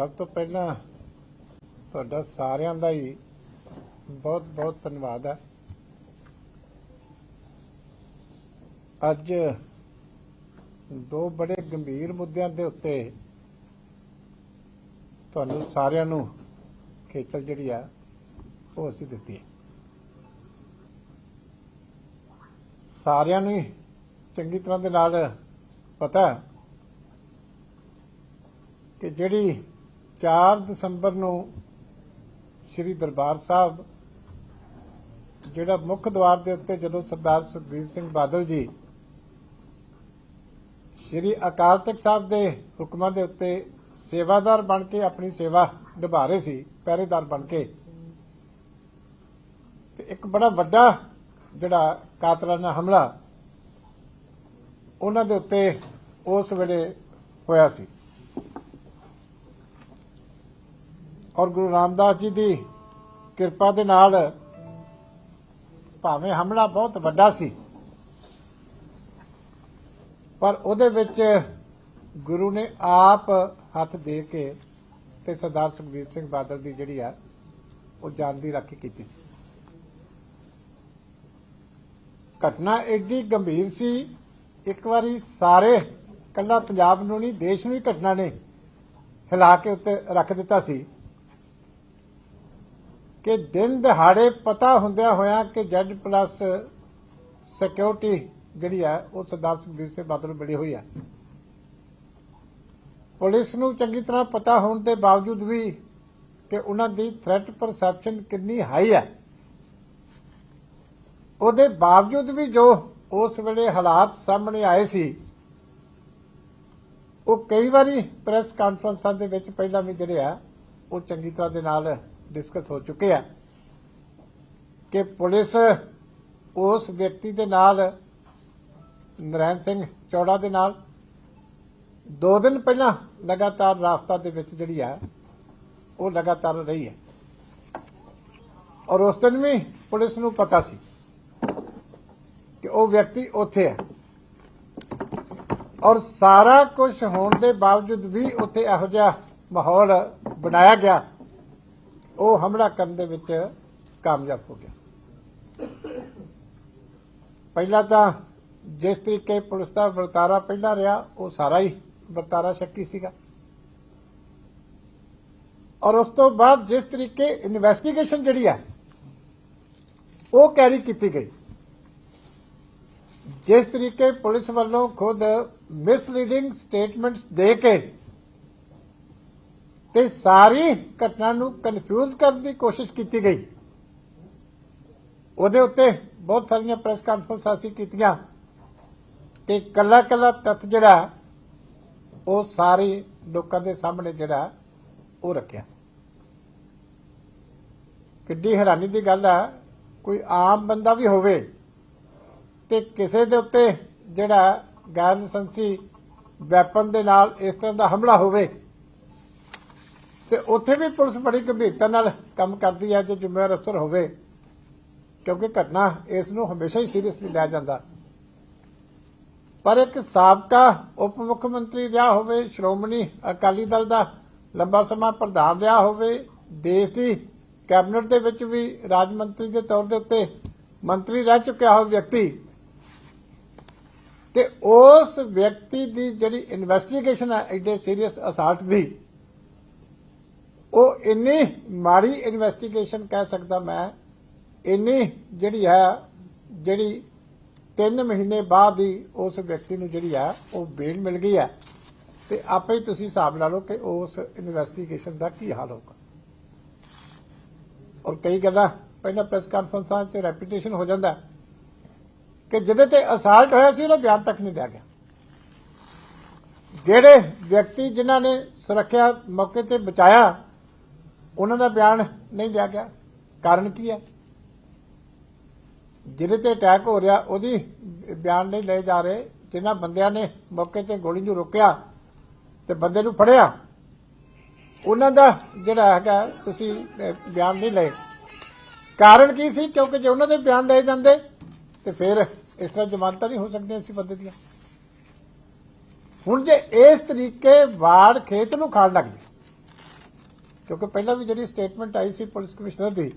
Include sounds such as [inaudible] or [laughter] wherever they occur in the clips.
ਸਭ ਤੋਂ ਪਹਿਲਾਂ ਤੁਹਾਡਾ ਸਾਰਿਆਂ ਦਾ ਹੀ ਬਹੁਤ ਬਹੁਤ ਧੰਨਵਾਦ ਹੈ। ਅੱਜ ਦੋ ਬੜੇ ਗੰਭੀਰ ਮੁੱਦਿਆਂ ਦੇ ਉੱਤੇ ਤੁਹਾਨੂੰ ਸਾਰਿਆਂ ਨੂੰ ਖੇਚਲ ਜਿਹੜੀ ਆ, ਉਹ ਅਸੀਂ ਦਿੱਤੀ ਹੈ। ਸਾਰਿਆਂ ਨੂੰ ਚੰਗੀ ਤਰ੍ਹਾਂ ਦੇ ਨਾਲ ਪਤਾ ਕਿ ਜਿਹੜੀ 4 ਦਸੰਬਰ ਨੂੰ ਸ੍ਰੀ ਦਰਬਾਰ ਸਾਹਿਬ, ਜਿਹੜਾ ਮੁੱਖ ਦਵਾਰ ਦੇ ਉੱਤੇ ਜਦੋਂ ਸਰਦਾਰ ਸੁਖਬੀਰ ਸਿੰਘ ਬਾਦਲ ਜੀ ਸ੍ਰੀ ਅਕਾਲ ਤਖਤ ਸਾਹਿਬ ਦੇ ਹੁਕਮਾਂ ਦੇ ਉੱਤੇ ਸੇਵਾਦਾਰ ਬਣ ਕੇ ਆਪਣੀ ਸੇਵਾ ਨਿਭਾ ਰਹੇ ਸੀ, ਪਹਿਰੇਦਾਰ ਬਣ ਕੇ, ਤੇ ਇੱਕ ਬੜਾ ਵੱਡਾ ਜਿਹੜਾ ਕਾਤਲਾਨਾ ਹਮਲਾ ਉਹਨਾਂ ਦੇ ਉੱਤੇ ਉਸ ਵੇਲੇ ਹੋਇਆ ਸੀ। ਔਰ ਗੁਰੂ ਰਾਮਦਾਸ ਜੀ ਦੀ ਕਿਰਪਾ ਦੇ ਨਾਲ ਭਾਵੇਂ ਹਮਲਾ ਬਹੁਤ ਵੱਡਾ ਸੀ, ਪਰ ਉਹਦੇ ਵਿੱਚ ਗੁਰੂ ਨੇ ਆਪ ਹੱਥ ਦੇ ਕੇ ਤੇ ਸਰਦਾਰ ਸੁਖਬੀਰ ਸਿੰਘ ਬਾਦਲ ਦੀ ਜਿਹੜੀ ਆ, ਉਹ ਜਾਨ ਦੀ ਰਾਖੀ ਕੀਤੀ ਸੀ। ਘਟਨਾ ਐਡੀ ਗੰਭੀਰ ਸੀ, ਇੱਕ ਵਾਰੀ ਸਾਰੇ ਕੱਲਾ ਪੰਜਾਬ ਨੂੰ ਨਹੀਂ, ਦੇਸ਼ ਨੂੰ ਹੀ ਘਟਨਾ ਨੇ ਹਿਲਾ ਕੇ ਉੱਤੇ ਰੱਖ ਦਿੱਤਾ ਸੀ। ਕਿ ਦਿਨ ਦਿਹਾੜੇ ਪਤਾ ਹੁੰਦਿਆਂ ਹੋਇਆ ਕਿ ਜੈਡ ਪਲੱਸ ਸਿਕਿਉਰਿਟੀ ਜਿਹੜੀ ਹੈ ਉਹ ਸਰਦਾਰ ਸੁਖਬੀਰ ਸਿੰਘ ਬਾਦਲ ਨੂੰ ਮਿਲੀ ਹੋਈ ਹੈ ਪੁਲਿਸ ਨੂੰ ਚੰਗੀ ਤਰ੍ਹਾਂ ਪਤਾ ਹੋਣ ਦੇ ਬਾਵਜੂਦ ਵੀ ਕਿ ਉਹਨਾਂ ਦੀ ਥ੍ਰੈਟ ਪਰਸੈਪਸ਼ਨ ਕਿੰਨੀ ਹਾਈ ਹੈ ਉਹਦੇ ਬਾਵਜੂਦ ਵੀ ਜੋ ਉਸ ਵੇਲੇ ਹਾਲਾਤ ਸਾਹਮਣੇ ਆਏ ਸੀ, ਉਹ ਕਈ ਵਾਰੀ ਪ੍ਰੈਸ ਕਾਨਫਰੰਸਾਂ ਦੇ ਵਿੱਚ ਪਹਿਲਾਂ ਵੀ ਜਿਹੜੇ ਆ, ਉਹ ਚੰਗੀ ਤਰ੍ਹਾਂ ਦੇ ਨਾਲ ਡਿਸਕਸ ਹੋ ਚੁੱਕੇ ਆ ਕਿ ਪੁਲਿਸ ਉਸ ਵਿਅਕਤੀ ਦੇ ਨਾਲ, ਨਰੈਣ ਸਿੰਘ ਚੌੜਾ ਦੇ ਨਾਲ, ਦੋ ਦਿਨ ਪਹਿਲਾਂ ਲਗਾਤਾਰ ਰਾਫਤਾ ਦੇ ਵਿੱਚ ਜਿਹੜੀ ਆ, ਉਹ ਲਗਾਤਾਰ ਰਹੀ ਹੈ। ਔਰ ਉਸ ਦਿਨ ਵੀ ਪੁਲਿਸ ਨੂੰ ਪਤਾ ਸੀ ਕਿ ਉਹ ਵਿਅਕਤੀ ਉੱਥੇ ਹੈ। ਔਰ ਸਾਰਾ ਕੁਝ ਹੋਣ ਦੇ ਬਾਵਜੂਦ ਵੀ ਉੱਥੇ ਇਹੋ ਜਿਹਾ ਮਾਹੌਲ ਬਣਾਇਆ ਗਿਆ ਉਹ ਹਮਲਾ ਕਰਨ ਦੇ ਵਿੱਚ ਕਾਮਯਾਬ ਹੋ ਗਿਆ। ਪਹਿਲਾਂ ਤਾਂ ਜਿਸ ਤਰੀਕੇ ਪੁਲਿਸ ਦਾ ਵਰਤਾਰਾ ਪਹਿਲਾਂ ਰਿਹਾ, ਉਹ ਸਾਰਾ ਹੀ ਵਰਤਾਰਾ ਸ਼ੱਕੀ ਸੀਗਾ। ਔਰ ਉਸ ਤੋਂ ਬਾਅਦ ਜਿਸ ਤਰੀਕੇ ਇਨਵੈਸਟੀਗੇਸ਼ਨ ਜਿਹੜੀ ਹੈ ਉਹ ਕੈਰੀ ਕੀਤੀ ਗਈ। ਜਿਸ ਤਰੀਕੇ ਪੁਲਿਸ ਵੱਲੋਂ ਖੁਦ ਮਿਸਲੀਡਿੰਗ ਸਟੇਟਮੈਂਟਸ ਦੇ ਕੇ ਤੇ ਸਾਰੀ ਘਟਨਾ ਨੂੰ ਕਨਫਿਊਜ਼ ਕਰਨ ਦੀ ਕੋਸ਼ਿਸ਼ ਕੀਤੀ ਗਈ। ਉਹਦੇ ਉੱਤੇ ਬਹੁਤ ਸਾਰੀਆਂ ਪ੍ਰੈਸ ਕਾਨਫਰੰਸਾਂ ਅਸੀਂ ਕੀਤੀਆਂ ਤੇ ਕੱਲਾ ਕੱਲਾ ਤੱਥ ਜਿਹੜਾ, ਉਹ ਸਾਰੇ ਲੋਕਾਂ ਦੇ ਸਾਹਮਣੇ ਜਿਹੜਾ, ਉਹ ਰੱਖਿਆ। ਕਿੱਡੀ ਹੈਰਾਨੀ ਦੀ ਗੱਲ ਆ, ਕੋਈ ਆਮ ਬੰਦਾ ਵੀ ਹੋਵੇ ਤੇ ਕਿਸੇ ਦੇ ਉੱਤੇ ਜਿਹੜਾ ਗੈਰ ਲਾਇਸੈਂਸੀ ਵੈਪਨ ਦੇ ਨਾਲ ਇਸ ਤਰ੍ਹਾਂ ਦਾ ਹਮਲਾ ਹੋਵੇ ਤੇ ਉੱਥੇ ਵੀ ਪੁਲਿਸ ਬੜੀ ਗੰਭੀਰਤਾ ਨਾਲ ਕੰਮ ਕਰਦੀ ਹੈ ਜੇ ਜ਼ਿੰਮੇਵਾਰ ਅਫਸਰ ਹੋਵੇ, ਕਿਉਂਕਿ ਘਟਨਾ ਇਸ ਨੂੰ ਹਮੇਸ਼ਾ ਹੀ ਸੀਰੀਅਸਲੀ ਲਿਆ ਜਾਂਦਾ। ਪਰ ਇੱਕ ਸਾਬਕਾ ਉਪ ਮੁੱਖ ਮੰਤਰੀ ਰਿਹਾ ਹੋਵੇ, ਸ਼੍ਰੋਮਣੀ ਅਕਾਲੀ ਦਲ ਦਾ ਲੰਬਾ ਸਮਾਂ ਪ੍ਰਧਾਨ ਰਿਹਾ ਹੋਵੇ, ਦੇਸ਼ ਦੀ ਕੈਬਨਿਟ ਦੇ ਵਿੱਚ ਵੀ ਰਾਜ ਮੰਤਰੀ ਦੇ ਤੌਰ ਦੇ ਉੱਤੇ ਮੰਤਰੀ ਰਹਿ ਚੁੱਕਿਆ ਹੋਇਆ ਵਿਅਕਤੀ, ਤੇ ਉਸ ਵਿਅਕਤੀ ਦੀ ਜਿਹੜੀ ਇਨਵੈਸਟੀਗੇਸ਼ਨ ਹੈ, ਐਡੇ ਸੀਰੀਅਸ ਅਸਾਲਟ ਦੀ ਉਹ ਇੰਨੀ ਮਾੜੀ ਇਨਵੈਸਟੀਗੇਸ਼ਨ ਕਹਿ ਸਕਦਾ ਮੈਂ, ਇੰਨੀ ਜਿਹੜੀ ਹੈ, ਜਿਹੜੀ 3 ਮਹੀਨੇ ਬਾਅਦ ਹੀ ਉਸ ਵਿਅਕਤੀ ਨੂੰ ਜਿਹੜੀ ਆ ਉਹ ਬੇਲ ਮਿਲ ਗਈ ਹੈ। ਤੇ ਆਪੇ ਹੀ ਤੁਸੀਂ ਹਿਸਾਬ ਲਾ ਲਓ ਕਿ ਉਸ ਇਨਵੈਸਟੀਗੇਸ਼ਨ ਦਾ ਕੀ ਹਾਲ ਹੋਊਗਾ। ਔਰ ਕਈ ਗੱਲਾਂ ਪਹਿਲਾਂ ਪ੍ਰੈਸ ਕਾਨਫਰੰਸਾਂ 'ਚ ਰੈਪੀਟੇਸ਼ਨ ਹੋ ਜਾਂਦਾ ਕਿ ਜਿਹਦੇ ਤੇ ਅਸਾਲਟ ਹੋਇਆ ਸੀ, ਉਹਦਾ ਬਿਆਨ ਤੱਕ ਨਹੀਂ ਦਿਆ ਗਿਆ। ਜਿਹੜੇ ਵਿਅਕਤੀ ਜਿਨ੍ਹਾਂ ਨੇ ਸੁਰੱਖਿਆ ਮੌਕੇ ਤੇ ਬਚਾਇਆ ਉਹਨਾਂ ਦਾ ਬਿਆਨ ਨਹੀਂ ਲਿਆ ਗਿਆ। ਕਾਰਨ ਕੀ ਹੈ? ਜਿਹਦੇ ਤੇ ਅਟੈਕ ਹੋ ਰਿਹਾ, ਉਹਦੀ ਬਿਆਨ ਨਹੀਂ ਲਏ ਜਾ ਰਹੇ। ਜਿਨ੍ਹਾਂ ਬੰਦਿਆਂ ਨੇ ਮੌਕੇ ਤੇ ਗੋਲੀ ਨੂੰ ਰੋਕਿਆ ਤੇ ਬੰਦੇ ਨੂੰ ਫੜਿਆ, ਉਹਨਾਂ ਦਾ ਜਿਹੜਾ ਹੈਗਾ, ਤੁਸੀਂ ਬਿਆਨ ਨਹੀਂ ਲਏ। ਕਾਰਨ ਕੀ ਸੀ? ਕਿਉਂਕਿ ਜੇ ਉਹਨਾਂ ਦੇ ਬਿਆਨ ਲਏ ਜਾਂਦੇ, ਤੇ ਫਿਰ ਇਸ ਤਰ੍ਹਾਂ ਜ਼ਮਾਨਤਾਂ ਨਹੀਂ ਹੋ ਸਕਦੀਆਂ ਸੀ ਬੰਦੇ ਦੀਆਂ। ਹੁਣ ਜੇ ਇਸ ਤਰੀਕੇ ਵਾੜ ਖੇਤ ਨੂੰ ਖਾਣ ਲੱਗ ਜੇ ਕਿਉਂਕਿ ਪਹਿਲਾਂ ਵੀ ਜਿਹੜੀ ਸਟੇਟਮੈਂਟ ਆਈ ਸੀ ਪੁਲਿਸ ਕਮਿਸ਼ਨਰ ਦੀ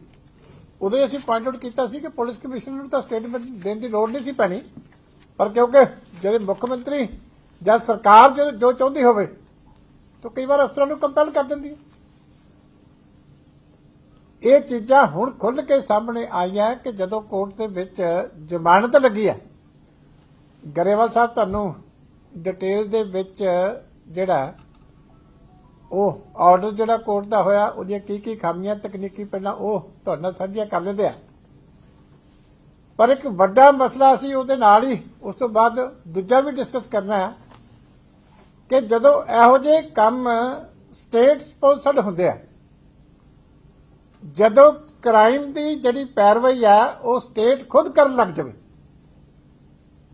ਉਦੋਂ ਅਸੀਂ ਪੁਆਇੰਟ ਆਊਟ ਕੀਤਾ ਸੀ ਕਿ ਪੁਲਿਸ ਕਮਿਸ਼ਨਰ ਨੂੰ ਤਾਂ ਸਟੇਟਮੈਂਟ ਦੇਣ ਦੀ ਲੋੜ ਨਹੀਂ ਸੀ ਪੈਣੀ। ਪਰ ਕਿਉਂਕਿ ਜਦੋਂ ਮੁੱਖ ਮੰਤਰੀ ਜਾਂ ਸਰਕਾਰ ਜੋ ਜੋ ਚਾਹੁੰਦੀ ਹੋਵੇ, ਤਾਂ ਕਈ ਵਾਰ ਅਫਸਰਾਂ ਨੂੰ ਕੰਪੈਲ ਕਰ ਦਿੰਦੀ ਹੈ। ਇਹ ਚੀਜ਼ਾਂ ਹੁਣ ਖੁੱਲ ਕੇ ਸਾਹਮਣੇ ਆਈਆਂ ਕਿ ਜਦੋਂ ਕੋਰਟ ਦੇ ਵਿੱਚ ਜ਼ਮਾਨਤ ਲੱਗੀ ਹੈ, ਗਰੇਵਾਲ ਸਾਹਿਬ ਤੁਹਾਨੂੰ ਡਿਟੇਲ ਦੇ ਵਿੱਚ ਜਿਹੜਾ ਉਹ ਆਰਡਰ ਜਿਹੜਾ ਕੋਰਟ ਦਾ ਹੋਇਆ, ਉਹਦੀਆਂ ਕੀ ਕੀ ਖਾਮੀਆਂ, ਤਕਨੀਕੀ ਪਹਿਲਾਂ ਉਹ ਤੁਹਾਡੇ ਨਾਲ ਸਾਂਝੀਆਂ ਕਰ ਲੈਂਦੇ ਆ। ਪਰ ਇੱਕ ਵੱਡਾ ਮਸਲਾ ਸੀ ਉਹਦੇ ਨਾਲ ਹੀ, ਉਸ ਤੋਂ ਬਾਅਦ ਦੂਜਾ ਵੀ ਡਿਸਕਸ ਕਰਨਾ ਹੈ ਕਿ ਜਦੋਂ ਇਹੋ ਜਿਹੇ ਕੰਮ ਸਟੇਟ ਸਪਾਂਸਰਡ ਹੁੰਦੇ ਆ, ਜਦੋਂ ਕ੍ਰਾਈਮ ਦੀ ਜਿਹੜੀ ਪੈਰਵਾਈ ਆ, ਉਹ ਸਟੇਟ ਖੁਦ ਕਰਨ ਲੱਗ ਜਾਵੇ।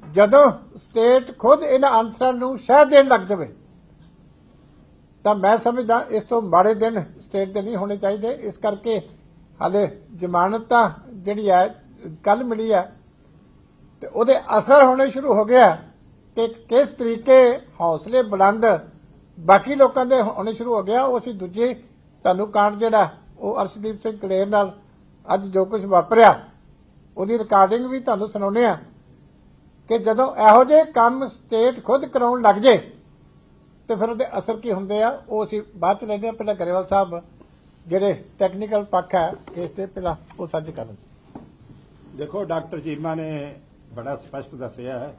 ਜਦੋਂ ਸਟੇਟ ਖੁਦ ਇਹਨਾਂ ਅਨਸਰਾਂ ਨੂੰ ਸ਼ਹਿ ਦੇਣ ਲੱਗ ਜਾਵੇ ਤਾਂ ਮੈਂ ਸਮਝਦਾ ਇਸ ਤੋਂ ਮਾੜੇ ਦਿਨ ਸਟੇਟ ਦੇ ਨਹੀਂ ਹੋਣੇ ਚਾਹੀਦੇ। ਇਸ ਕਰਕੇ ਹਾਲੇ ਜ਼ਮਾਨਤ ਤਾਂ ਜਿਹੜੀ ਹੈ ਕੱਲ ਮਿਲੀ ਹੈ ਤੇ ਉਹਦੇ ਅਸਰ ਹੋਣੇ ਸ਼ੁਰੂ ਹੋ ਗਿਆ ਕਿ ਕਿਸ ਤਰੀਕੇ ਹੌਸਲੇ ਬੁਲੰਦ ਬਾਕੀ ਲੋਕਾਂ ਦੇ ਹੋਣੇ ਸ਼ੁਰੂ ਹੋ ਗਿਆ ਉਹ ਅਸੀਂ ਦੂਜੇ ਤੁਹਾਨੂੰ ਕਾਂਡ ਜਿਹੜਾ, ਉਹ ਅਰਸ਼ਦੀਪ ਸਿੰਘ ਕਲੇਰ ਨਾਲ ਅੱਜ ਜੋ ਕੁਝ ਵਾਪਰਿਆ, ਉਹਦੀ ਰਿਕਾਰਡਿੰਗ ਵੀ ਤੁਹਾਨੂੰ ਸੁਣਾਉਨੇ ਆ ਕਿ ਜਦੋਂ ਇਹੋ ਜਿਹੇ ਕੰਮ ਸਟੇਟ ਖੁਦ ਕਰਾਉਣ ਲੱਗ ਜੇ ਤੇ ਫਿਰ ਉਹਦੇ ਅਸਰ ਕੀ ਹੁੰਦੇ ਆ, ਉਹ ਅਸੀਂ ਬਾਅਦ ਚ ਲੈਂਦੇ ਆ ਪਹਿਲਾਂ ਗਰੇਵਾਲ ਸਾਹਿਬ ਜਿਹੜੇ ਟੈਕਨੀਕਲ ਪੱਖ ਹੈ, ਇਸ ਤੇ ਪਹਿਲਾਂ ਉਹ ਸਾਂਝੇ ਕਰਨ ਦੇਖੋ, ਡਾਕਟਰ ਚੀਮਾ ਨੇ ਬੜਾ ਸਪਸ਼ਟ ਦੱਸਿਆ ਹੈ,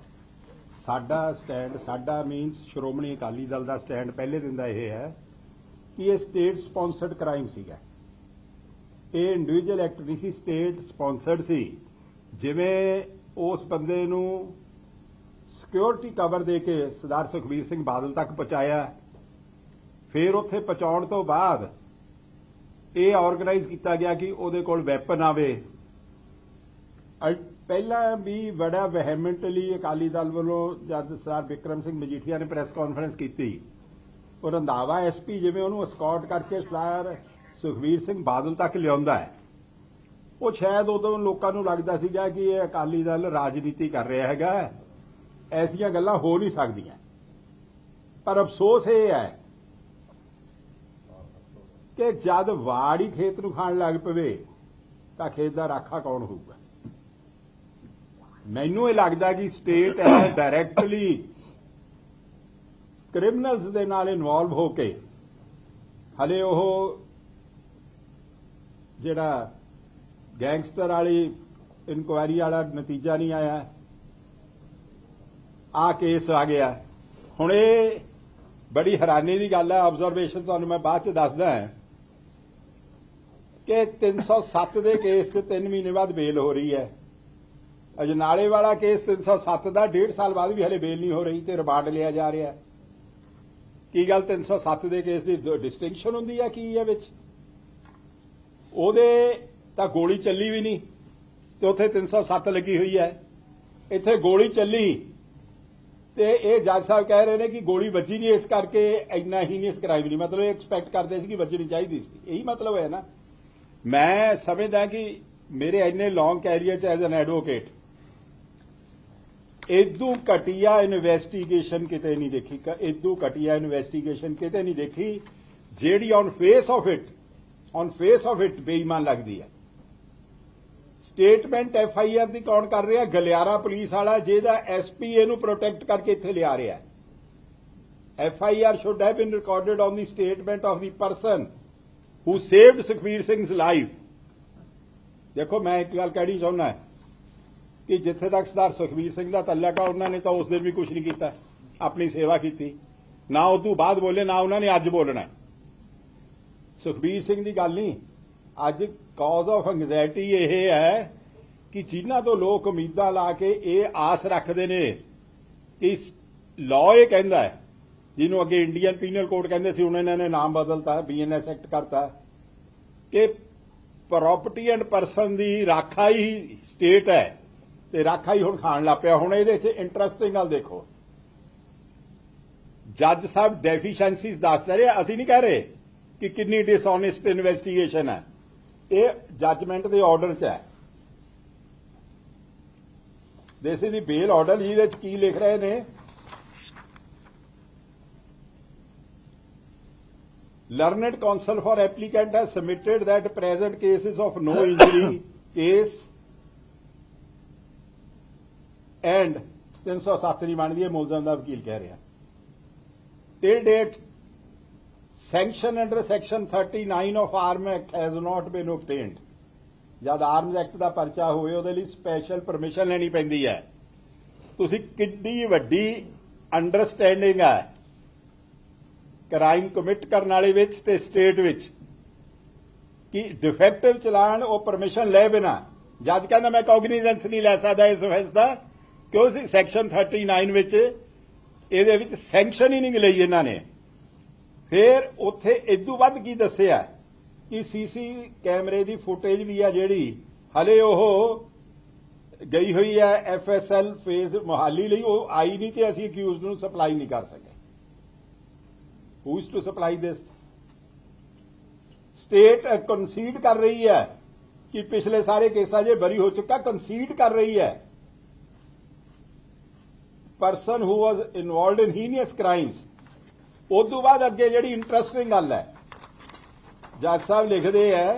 ਸਾਡਾ ਸਟੈਂਡ ਸਾਡਾ ਮੀਨਸ ਸ਼੍ਰੋਮਣੀ ਅਕਾਲੀ ਦਲ ਦਾ ਸਟੈਂਡ ਪਹਿਲੇ ਦਿਨ ਦਾ ਇਹ ਹੈ ਕਿ ਇਹ ਸਟੇਟ ਸਪਾਂਸਰਡ ਕ੍ਰਾਈਮ ਸੀਗਾ। ਇਹ ਇੰਡੀਵਿਜੂਅਲ ਐਕਟ ਨਹੀਂ ਸੀ ਸਟੇਟ ਸਪਾਂਸਰਡ ਸੀ। ਜਿਵੇਂ ਉਸ ਬੰਦੇ ਨੂੰ ਸਿਕਿਉਰਿਟੀ ਕਵਰ ਦੇ ਕੇ ਸਰਦਾਰ ਸੁਖਬੀਰ ਸਿੰਘ ਬਾਦਲ ਤੱਕ ਪਹੁੰਚਾਇਆ ਫਿਰ ਉੱਥੇ ਪਹੁੰਚਾਉਣ ਤੋਂ ਬਾਅਦ ਇਹ ਆਰਗੇਨਾਈਜ਼ ਕੀਤਾ ਗਿਆ ਕਿ ਉਹਦੇ ਕੋਲ ਵੈਪਨ ਆਵੇ। ਪਹਿਲਾਂ ਵੀ ਬੜਾ ਵਹਿਮੈਂਟਲੀ ਅਕਾਲੀ ਦਲ ਵੱਲੋਂ ਜਦ ਸਰਦਾਰ ਵਿਕਰਮ ਸਿੰਘ ਮਜੀਠੀਆ ਨੇ ਪ੍ਰੈਸ ਕਾਨਫਰੰਸ ਕੀਤੀ, ਉਹ ਰੰਧਾਵਾ ਐਸਪੀ ਜਿਵੇਂ ਉਹਨੂੰ ਅਸਕੌਟ ਕਰਕੇ ਸਰਦਾਰ ਸੁਖਵੀਰ ਸਿੰਘ ਬਾਦਲ ਤੱਕ ਲਿਆਉਂਦਾ ਹੈ। ਉਹ ਸ਼ਾਇਦ ਉਦੋਂ ਲੋਕਾਂ ਨੂੰ ਲੱਗਦਾ ਸੀਗਾ ਕਿ ਇਹ ਅਕਾਲੀ ਦਲ ਰਾਜਨੀਤੀ ਕਰ ਰਿਹਾ ਹੈਗਾ। ਐਸੀਆਂ ਗੱਲਾਂ ਹੋ ਨਹੀਂ ਸਕਦੀਆਂ। ਪਰ ਅਫਸੋਸ ਇਹ ਹੈ ਕਿ ਜਦ ਵਾੜ ਹੀ ਖੇਤ ਨੂੰ ਖਾਣ ਲੱਗ ਪਵੇ, ਤਾਂ ਖੇਤ ਦਾ ਰਾਖਾ ਕੌਣ ਹੋਊਗਾ? ਮੈਨੂੰ ਇਹ ਲੱਗਦਾ ਕਿ ਸਟੇਟ ਹੈ [coughs] ਡਾਇਰੈਕਟਲੀ ਕ੍ਰਿਮੀਨਲਸ ਦੇ ਨਾਲ ਇਨਵੋਲਵ ਹੋ ਕੇ, ਹਲੇ ਉਹ ਜਿਹੜਾ ਗੈਂਗਸਟਰ ਵਾਲੀ ਇਨਕੁਆਇਰੀ ਵਾਲਾ ਨਤੀਜਾ ਨਹੀਂ ਆਇਆ। ਆ ਕੇਸ ਆ ਗਿਆ। ਹੁਣ ਇਹ ਬੜੀ ਹੈਰਾਨੀ ਦੀ ਗੱਲ ਹੈ ਆਬਜ਼ਰਵੇਸ਼ਨ ਤੁਹਾਨੂੰ ਮੈਂ ਬਾਅਦ ਚ ਦੱਸਦਾ ਹਾਂ ਕਿ 307 ਦੇ ਕੇਸ 'ਚ 3 ਮਹੀਨੇ ਬਾਅਦ ਬੇਲ ਹੋ ਰਹੀ ਹੈ। ਅਜਨਾਲੇ ਵਾਲਾ ਕੇਸ 307 ਦਾ 1.5 ਸਾਲ ਬਾਅਦ ਵੀ ਹਲੇ ਬੇਲ ਨਹੀਂ ਹੋ ਰਹੀ ਤੇ ਰਿਮਾਂਡ ਲਿਆ ਜਾ ਰਿਹਾ। ਕੀ ਗੱਲ 307 ਦੇ ਕੇਸ ਦੀ ਡਿਸਟਿੰਕਸ਼ਨ ਹੁੰਦੀ ਹੈ ਕੀ ਹੈ ਵਿੱਚ? ਉਹਦੇ ਤਾਂ ਗੋਲੀ ਚੱਲੀ ਵੀ ਨਹੀਂ ਤੇ ਉੱਥੇ 307 ਲੱਗੀ ਹੋਈ ਹੈ। ਇੱਥੇ ਗੋਲੀ ਚੱਲੀ ਤੇ ਇਹ ਜੱਜ ਸਾਹਿਬ ਕਹਿ ਰਹੇ ਨੇ ਕਿ ਗੋਲੀ ਵੱਜੀ ਨਹੀਂ, ਇਸ ਕਰਕੇ ਇੰਨਾ ਹੀ ਨਹੀਂ ਕ੍ਰਾਈਮ ਨਹੀਂ। ਮਤਲਬ ਇਹ ਐਕਸਪੈਕਟ ਕਰਦੇ ਸੀ ਕਿ ਵੱਜਣੀ ਚਾਹੀਦੀ ਸੀ। ਇਹੀ ਮਤਲਬ ਹੈ ਨਾ। ਮੈਂ ਸਮਝਦਾ ਕਿ ਮੇਰੇ ਇੰਨੇ ਲੌਂਗ ਕੈਰੀਅਰ ਚ ਐਜ਼ ਐਨ ਐਡਵੋਕੇਟ ਇਦੋਂ ਘਟੀਆ ਇਨਵੈਸਟੀਗੇਸ਼ਨ ਕਿਤੇ ਨਹੀਂ ਦੇਖੀ। ਇਦੋਂ ਘਟੀਆ ਇਨਵੈਸਟੀਗੇਸ਼ਨ ਕਿਤੇ ਨਹੀਂ ਦੇਖੀ। ਜਿਹੜੀ on face of it on face of it ਬੇਈਮਾਨ ਲੱਗਦੀ ਹੈ। ਸਟੇਟਮੈਂਟ ਐਫ ਆਈ ਆਰ ਦੀ ਕੌਣ ਕਰ ਰਿਹਾ? ਗਲਿਆਰਾ ਪੁਲਿਸ ਵਾਲਾ, ਜਿਹਦਾ ਐਸ ਐਸਪੀ ਇਹਨੂੰ ਪ੍ਰੋਟੈਕਟ ਕਰਕੇ ਇੱਥੇ ਲਿਆ ਰਿਹਾ F I R should have been recorded on the statement of the person who saved Sukhbir Singh's life ਦੇਖੋ, ਮੈਂ ਇੱਕ ਗੱਲ ਕਹਿਣੀ ਚਾਹੁੰਦਾ ਕਿ ਜਿੱਥੇ ਤੱਕ ਸਰਦਾਰ ਸੁਖਵੀਰ ਸਿੰਘ ਦਾ ਤੱਲਕ ਆ, ਉਹਨਾਂ ਨੇ ਤਾਂ ਉਸ ਦਿਨ ਵੀ ਕੁਝ ਨਹੀਂ ਕੀਤਾ। ਆਪਣੀ ਸੇਵਾ ਕੀਤੀ। ਨਾ ਉਸ ਤੋਂ ਬਾਅਦ ਬੋਲੇ, ਨਾ ਉਹਨਾਂ ਨੇ ਅੱਜ ਬੋਲਣਾ। ਸੁਖਬੀਰ ਸਿੰਘ ਦੀ ਗੱਲ ਨਹੀਂ। ਅੱਜ ਕਾਜ਼ ਆਫ ਐਂਗਜ਼ਾਇਟੀ ਇਹ ਹੈ ਕਿ ਜਿਨ੍ਹਾਂ ਤੋਂ ਲੋਕ ਉਮੀਦਾਂ ਲਾ ਕੇ ਇਹ ਆਸ ਰੱਖਦੇ ਨੇ ਕਿ ਲਾਅ ਇਹ ਕਹਿੰਦਾ ਹੈ, ਜਿਹਨੂੰ ਅੱਗੇ ਇੰਡੀਅਨ ਪੀਨਲ ਕੋਡ ਕਹਿੰਦੇ ਸੀ, ਹੁਣ ਇਹਨਾਂ ਨੇ ਨਾਮ ਬਦਲਤਾ ਬੀਐਨਐਸ ਐਕਟ ਕਰਤਾ, ਕਿ ਪ੍ਰਾਪਰਟੀ ਐਂਡ ਪਰਸਨ ਦੀ ਰਾਖਾ ਹੀ ਸਟੇਟ ਹੈ, ਤੇ ਰਾਖਾ ਹੀ ਹੁਣ ਖਾਣ ਲੱਗ ਪਿਆ, ਹੁਣ ਇਹਦੇ 'ਚ ਇੰਟਰਸਟਿੰਗ ਗੱਲ ਦੇਖੋ। ਜੱਜ ਸਾਹਿਬ ਡੈਫੀਸ਼ੀਐਂਸੀਜ਼ ਦੱਸ ਰਹੇ ਅਸੀਂ ਨਹੀਂ ਕਹਿ ਰਹੇ ਕਿ ਕਿੰਨੀ ਡਿਸਓਨੈਸਟ ਇਨਵੈਸਟੀਗੇਸ਼ਨ ਹੈ। ਇਹ ਜੱਜਮੈਂਟ ਦੇ ਆਰਡਰ 'ਚ ਹੈ ਦਿਸ ਦੀ ਬੇਲ ਆਰਡਰ ਜਿਹਦੇ 'ਚ ਕੀ ਲਿਖ ਰਹੇ ਨੇ Learned counsel for applicant has submitted that present cases of no injury case and 307 ਦੀ ਬਣਦੀ ਹੈ ਮੁਲਜ਼ਮ ਦਾ ਵਕੀਲ ਕਹਿ ਰਿਹਾ till date sanction under section 39 of arm act has not been obtained ਜਦ ਆਰਮਜ਼ ਐਕਟ ਦਾ ਪਰਚਾ ਹੋਵੇ, ਉਹਦੇ ਲਈ ਸਪੈਸ਼ਲ ਪਰਮਿਸ਼ਨ ਲੈਣੀ ਪੈਂਦੀ ਹੈ। ਤੁਸੀਂ ਕਿੰਨੀ ਵੱਡੀ ਅੰਡਰਸਟੈਂਡਿੰਗ ਹੈ। ਕ੍ਰਾਈਮ ਕਮਿਟ ਕਰਨ ਵਾਲੇ ਵਿੱਚ ਤੇ ਸਟੇਟ ਵਿੱਚ। ਕਿ ਡਿਫੈਕਟਿਵ ਚਲਾਨ ਉਹ ਪਰਮਿਸ਼ਨ ਲੈ ਬਿਨਾ। ਜੱਜ ਕਹਿੰਦਾ, ਮੈਂ ਕੌਗਨੀਜ਼ੈਂਸ ਨਹੀਂ ਲੈ ਸਕਦਾ ਇਸ offense ਦਾ। ਕਿਉਂ ਸੀ? ਸੈਕਸ਼ਨ 39 ਵਿੱਚ ਇਹਦੇ ਵਿੱਚ ਸੈਂਕਸ਼ਨ ਹੀ ਨਹੀਂ ਲਈ ਇਹਨਾਂ ਨੇ। ਫਿਰ ਉੱਥੇ ਇਦੋਂ ਵੱਧ ਕੀ ਦੱਸਿਆ? ਕਿ ਸੀਸੀ ਕੈਮਰੇ ਦੀ ਫੁਟੇਜ ਵੀ ਆ ਜਿਹੜੀ, ਹਲੇ ਉਹ ਗਈ ਹੋਈ ਹੈ ਐਫਐਸਐਲ ਫੇਜ਼ ਮੁਹਾਲੀ ਲਈ, ਉਹ ਆਈ ਨਹੀਂ ਤੇ ਅਸੀਂ ਅਕਿਊਜ਼ਡ ਨੂੰ ਸਪਲਾਈ ਨਹੀਂ ਕਰ ਸਕੇ। Who is to supply this state concede ਕਰ ਰਹੀ ਹੈ ਕਿ ਪਿਛਲੇ ਸਾਰੇ ਕੇਸਾਂ ਜੇ ਬਰੀ ਹੋ ਚੁੱਕਾ ਕਨਸੀਡ ਕਰ ਰਹੀ ਹੈ। Person who was involved in heinous crimes ਉਸ ਤੋਂ ਬਾਅਦ ਅੱਗੇ ਜਿਹੜੀ ਇੰਟਰਸਟਿੰਗ ਗੱਲ ਹੈ ਜੱਜ ਸਾਹਿਬ ਲਿਖਦੇ ਹੈ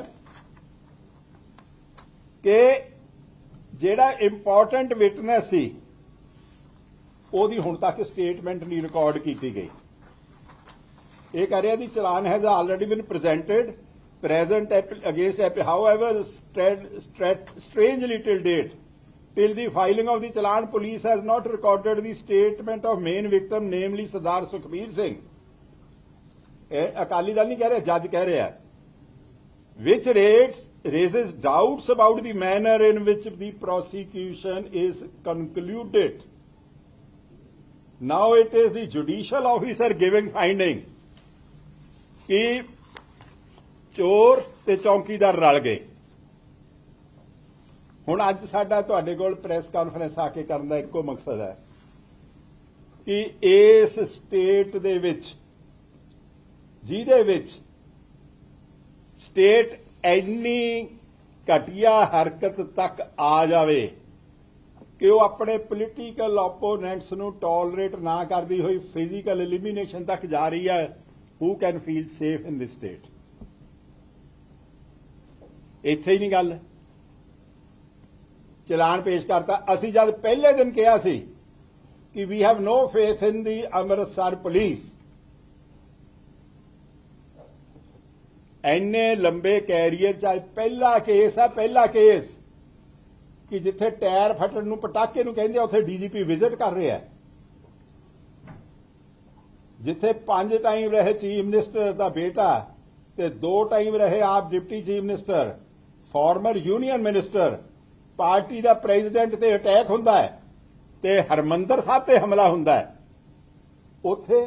ਕਿ ਜਿਹੜਾ ਇੰਪੋਰਟੈਂਟ ਵਿਟਨੈਸ ਸੀ ਉਹਦੀ ਹੁਣ ਤੱਕ ਸਟੇਟਮੈਂਟ ਨਹੀਂ ਰਿਕਾਰਡ ਕੀਤੀ ਗਈ ਇਹ ਕਹਿ ਰਿਹਾ the challan has already been presented present app- against app- however stra- stra- strangely till date till the filing of the challan police has not recorded the statement of main victim namely Sardar Sukhbir Singh ਇਹ ਅਕਾਲੀ ਦਲ ਨਹੀਂ ਕਹਿ ਰਿਹਾ ਜੱਜ ਕਹਿ ਰਿਹਾ which rates raises doubts about the manner in which the prosecution is concluded now it is the judicial officer giving finding ਕਿ ਚੋਰ ਤੇ ਚੌਕੀਦਾਰ ਰਲ ਗਏ ਹੁਣ ਅੱਜ ਸਾਡਾ ਤੁਹਾਡੇ ਕੋਲ ਪ੍ਰੈਸ ਕਾਨਫਰੰਸ ਆ ਕੇ ਕਰਨ ਦਾ ਇੱਕੋ ਮਕਸਦ ਹੈ ਕਿ ਇਸ ਸਟੇਟ ਦੇ ਵਿੱਚ ਜਿਹਦੇ ਵਿੱਚ ਸਟੇਟ ਇੰਨੀ ਘਟੀਆ ਹਰਕਤ ਤੱਕ ਆ ਜਾਵੇ ਕਿ ਉਹ ਆਪਣੇ ਪੋਲੀਟੀਕਲ ਆਪੋਨੈਂਟਸ ਨੂੰ ਟੋਲਰੇਟ ਨਾ ਕਰਦੀ ਹੋਈ ਫਿਜ਼ੀਕਲ ਐਲੀਮੀਨੇਸ਼ਨ ਤੱਕ ਜਾ ਰਹੀ ਹੈ who can feel safe in this state ਇੱਥੇ ਹੀ ਨਹੀਂ ਗੱਲ। ਚਲਾਨ ਪੇਸ਼ ਕਰਤਾ। ਅਸੀਂ ਜਦ ਪਹਿਲੇ ਦਿਨ ਕਿਹਾ ਸੀ ਕਿ we have no faith in the Amritsar police ਐਨੇ ਲੰਬੇ ਕੈਰੀਅਰ ਚ ਅੱਜ ਪਹਿਲਾ ਕੇਸ ਆ, ਪਹਿਲਾ ਕੇਸ ਕਿ ਜਿੱਥੇ ਟਾਇਰ ਫਟਣ ਨੂੰ ਪਟਾਕੇ ਨੂੰ ਕਹਿੰਦੇ ਆ, ਉੱਥੇ ਡੀਜੀਪੀ ਵਿਜ਼ਿਟ ਕਰ ਰਿਹਾ ਹੈ। ਜਿੱਥੇ ਪੰਜ ਟਾਈਮ ਰਹੇ ਚੀਫ ਮਿਨਿਸਟਰ ਦਾ ਬੇਟਾ ਤੇ ਦੋ ਟਾਈਮ ਰਹੇ ਆਪ deputy chief minister former union minister party ਦਾ ਪ੍ਰੈਜ਼ੀਡੈਂਟ ਤੇ ਅਟੈਕ ਹੁੰਦਾ ਹੈ ਤੇ ਹਰਮੰਦਰ ਸਾਹਿਬ ਤੇ ਹਮਲਾ ਹੁੰਦਾ ਹੈ। ਉੱਥੇ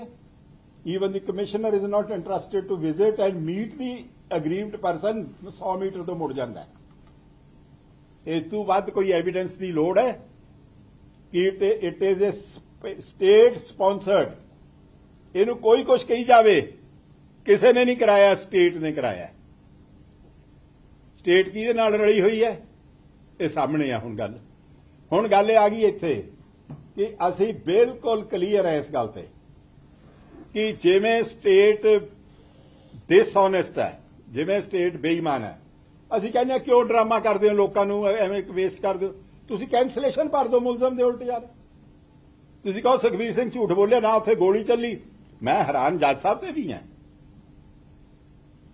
even the commissioner is not interested to visit and meet the aggrieved person 100 metre ਤੋਂ ਮੁੜ ਜਾਂਦਾ ਹੈ ਇਹ ਤੋਂ ਵੱਧ ਕੋਈ ਐਵੀਡੈਂਸ ਦੀ ਲੋੜ ਹੈ ਕਿ it is a state sponsored ਇਹਨੂੰ ਕੋਈ ਕੁਝ ਕਹੀ ਜਾਵੇ ਕਿਸੇ ਨੇ ਨਹੀਂ ਕਰਾਇਆ ਸਟੇਟ ਨੇ ਕਰਾਇਆ ਸਟੇਟ ਕਿਹਦੇ ਨਾਲ ਰਲੀ ਹੋਈ ਹੈ ਇਹ ਸਾਹਮਣੇ ਆ ਹੁਣ ਗੱਲ ਹੁਣ ਗੱਲ ਇਹ ਆ ਗਈ ਇੱਥੇ ਕਿ ਅਸੀਂ ਬਿਲਕੁਲ ਕਲੀਅਰ ਹੈ ਇਸ ਗੱਲ ਤੇ ਕਿ ਜਿਵੇਂ ਸਟੇਟ ਡਿਸਹੋਨੈਸਟ ਹੈ, ਜਿਵੇਂ ਸਟੇਟ ਬੇਈਮਾਨ ਹੈ। ਅਸੀਂ ਕਹਿੰਦੇ ਹਾਂ ਕਿਉਂ ਡਰਾਮਾ ਕਰਦੇ ਹੋ ਲੋਕਾਂ ਨੂੰ, ਐਵੇਂ ਵੇਸਟ ਕਰਦੇ ਹੋ? ਤੁਸੀਂ ਕੈਂਸਲੇਸ਼ਨ ਭਰ ਦਿਓ ਮੁਲਜ਼ਮ ਦੇ ਉਲਟ ਯਾਰ। ਤੁਸੀਂ ਕਹੋ ਸੁਖਬੀਰ ਸਿੰਘ ਝੂਠ ਬੋਲਿਆ, ਨਾ ਉੱਥੇ ਗੋਲੀ ਚੱਲੀ। ਮੈਂ ਹੈਰਾਨ ਜੱਜ ਸਾਹਿਬ ਤੇ ਵੀ ਹਾਂ।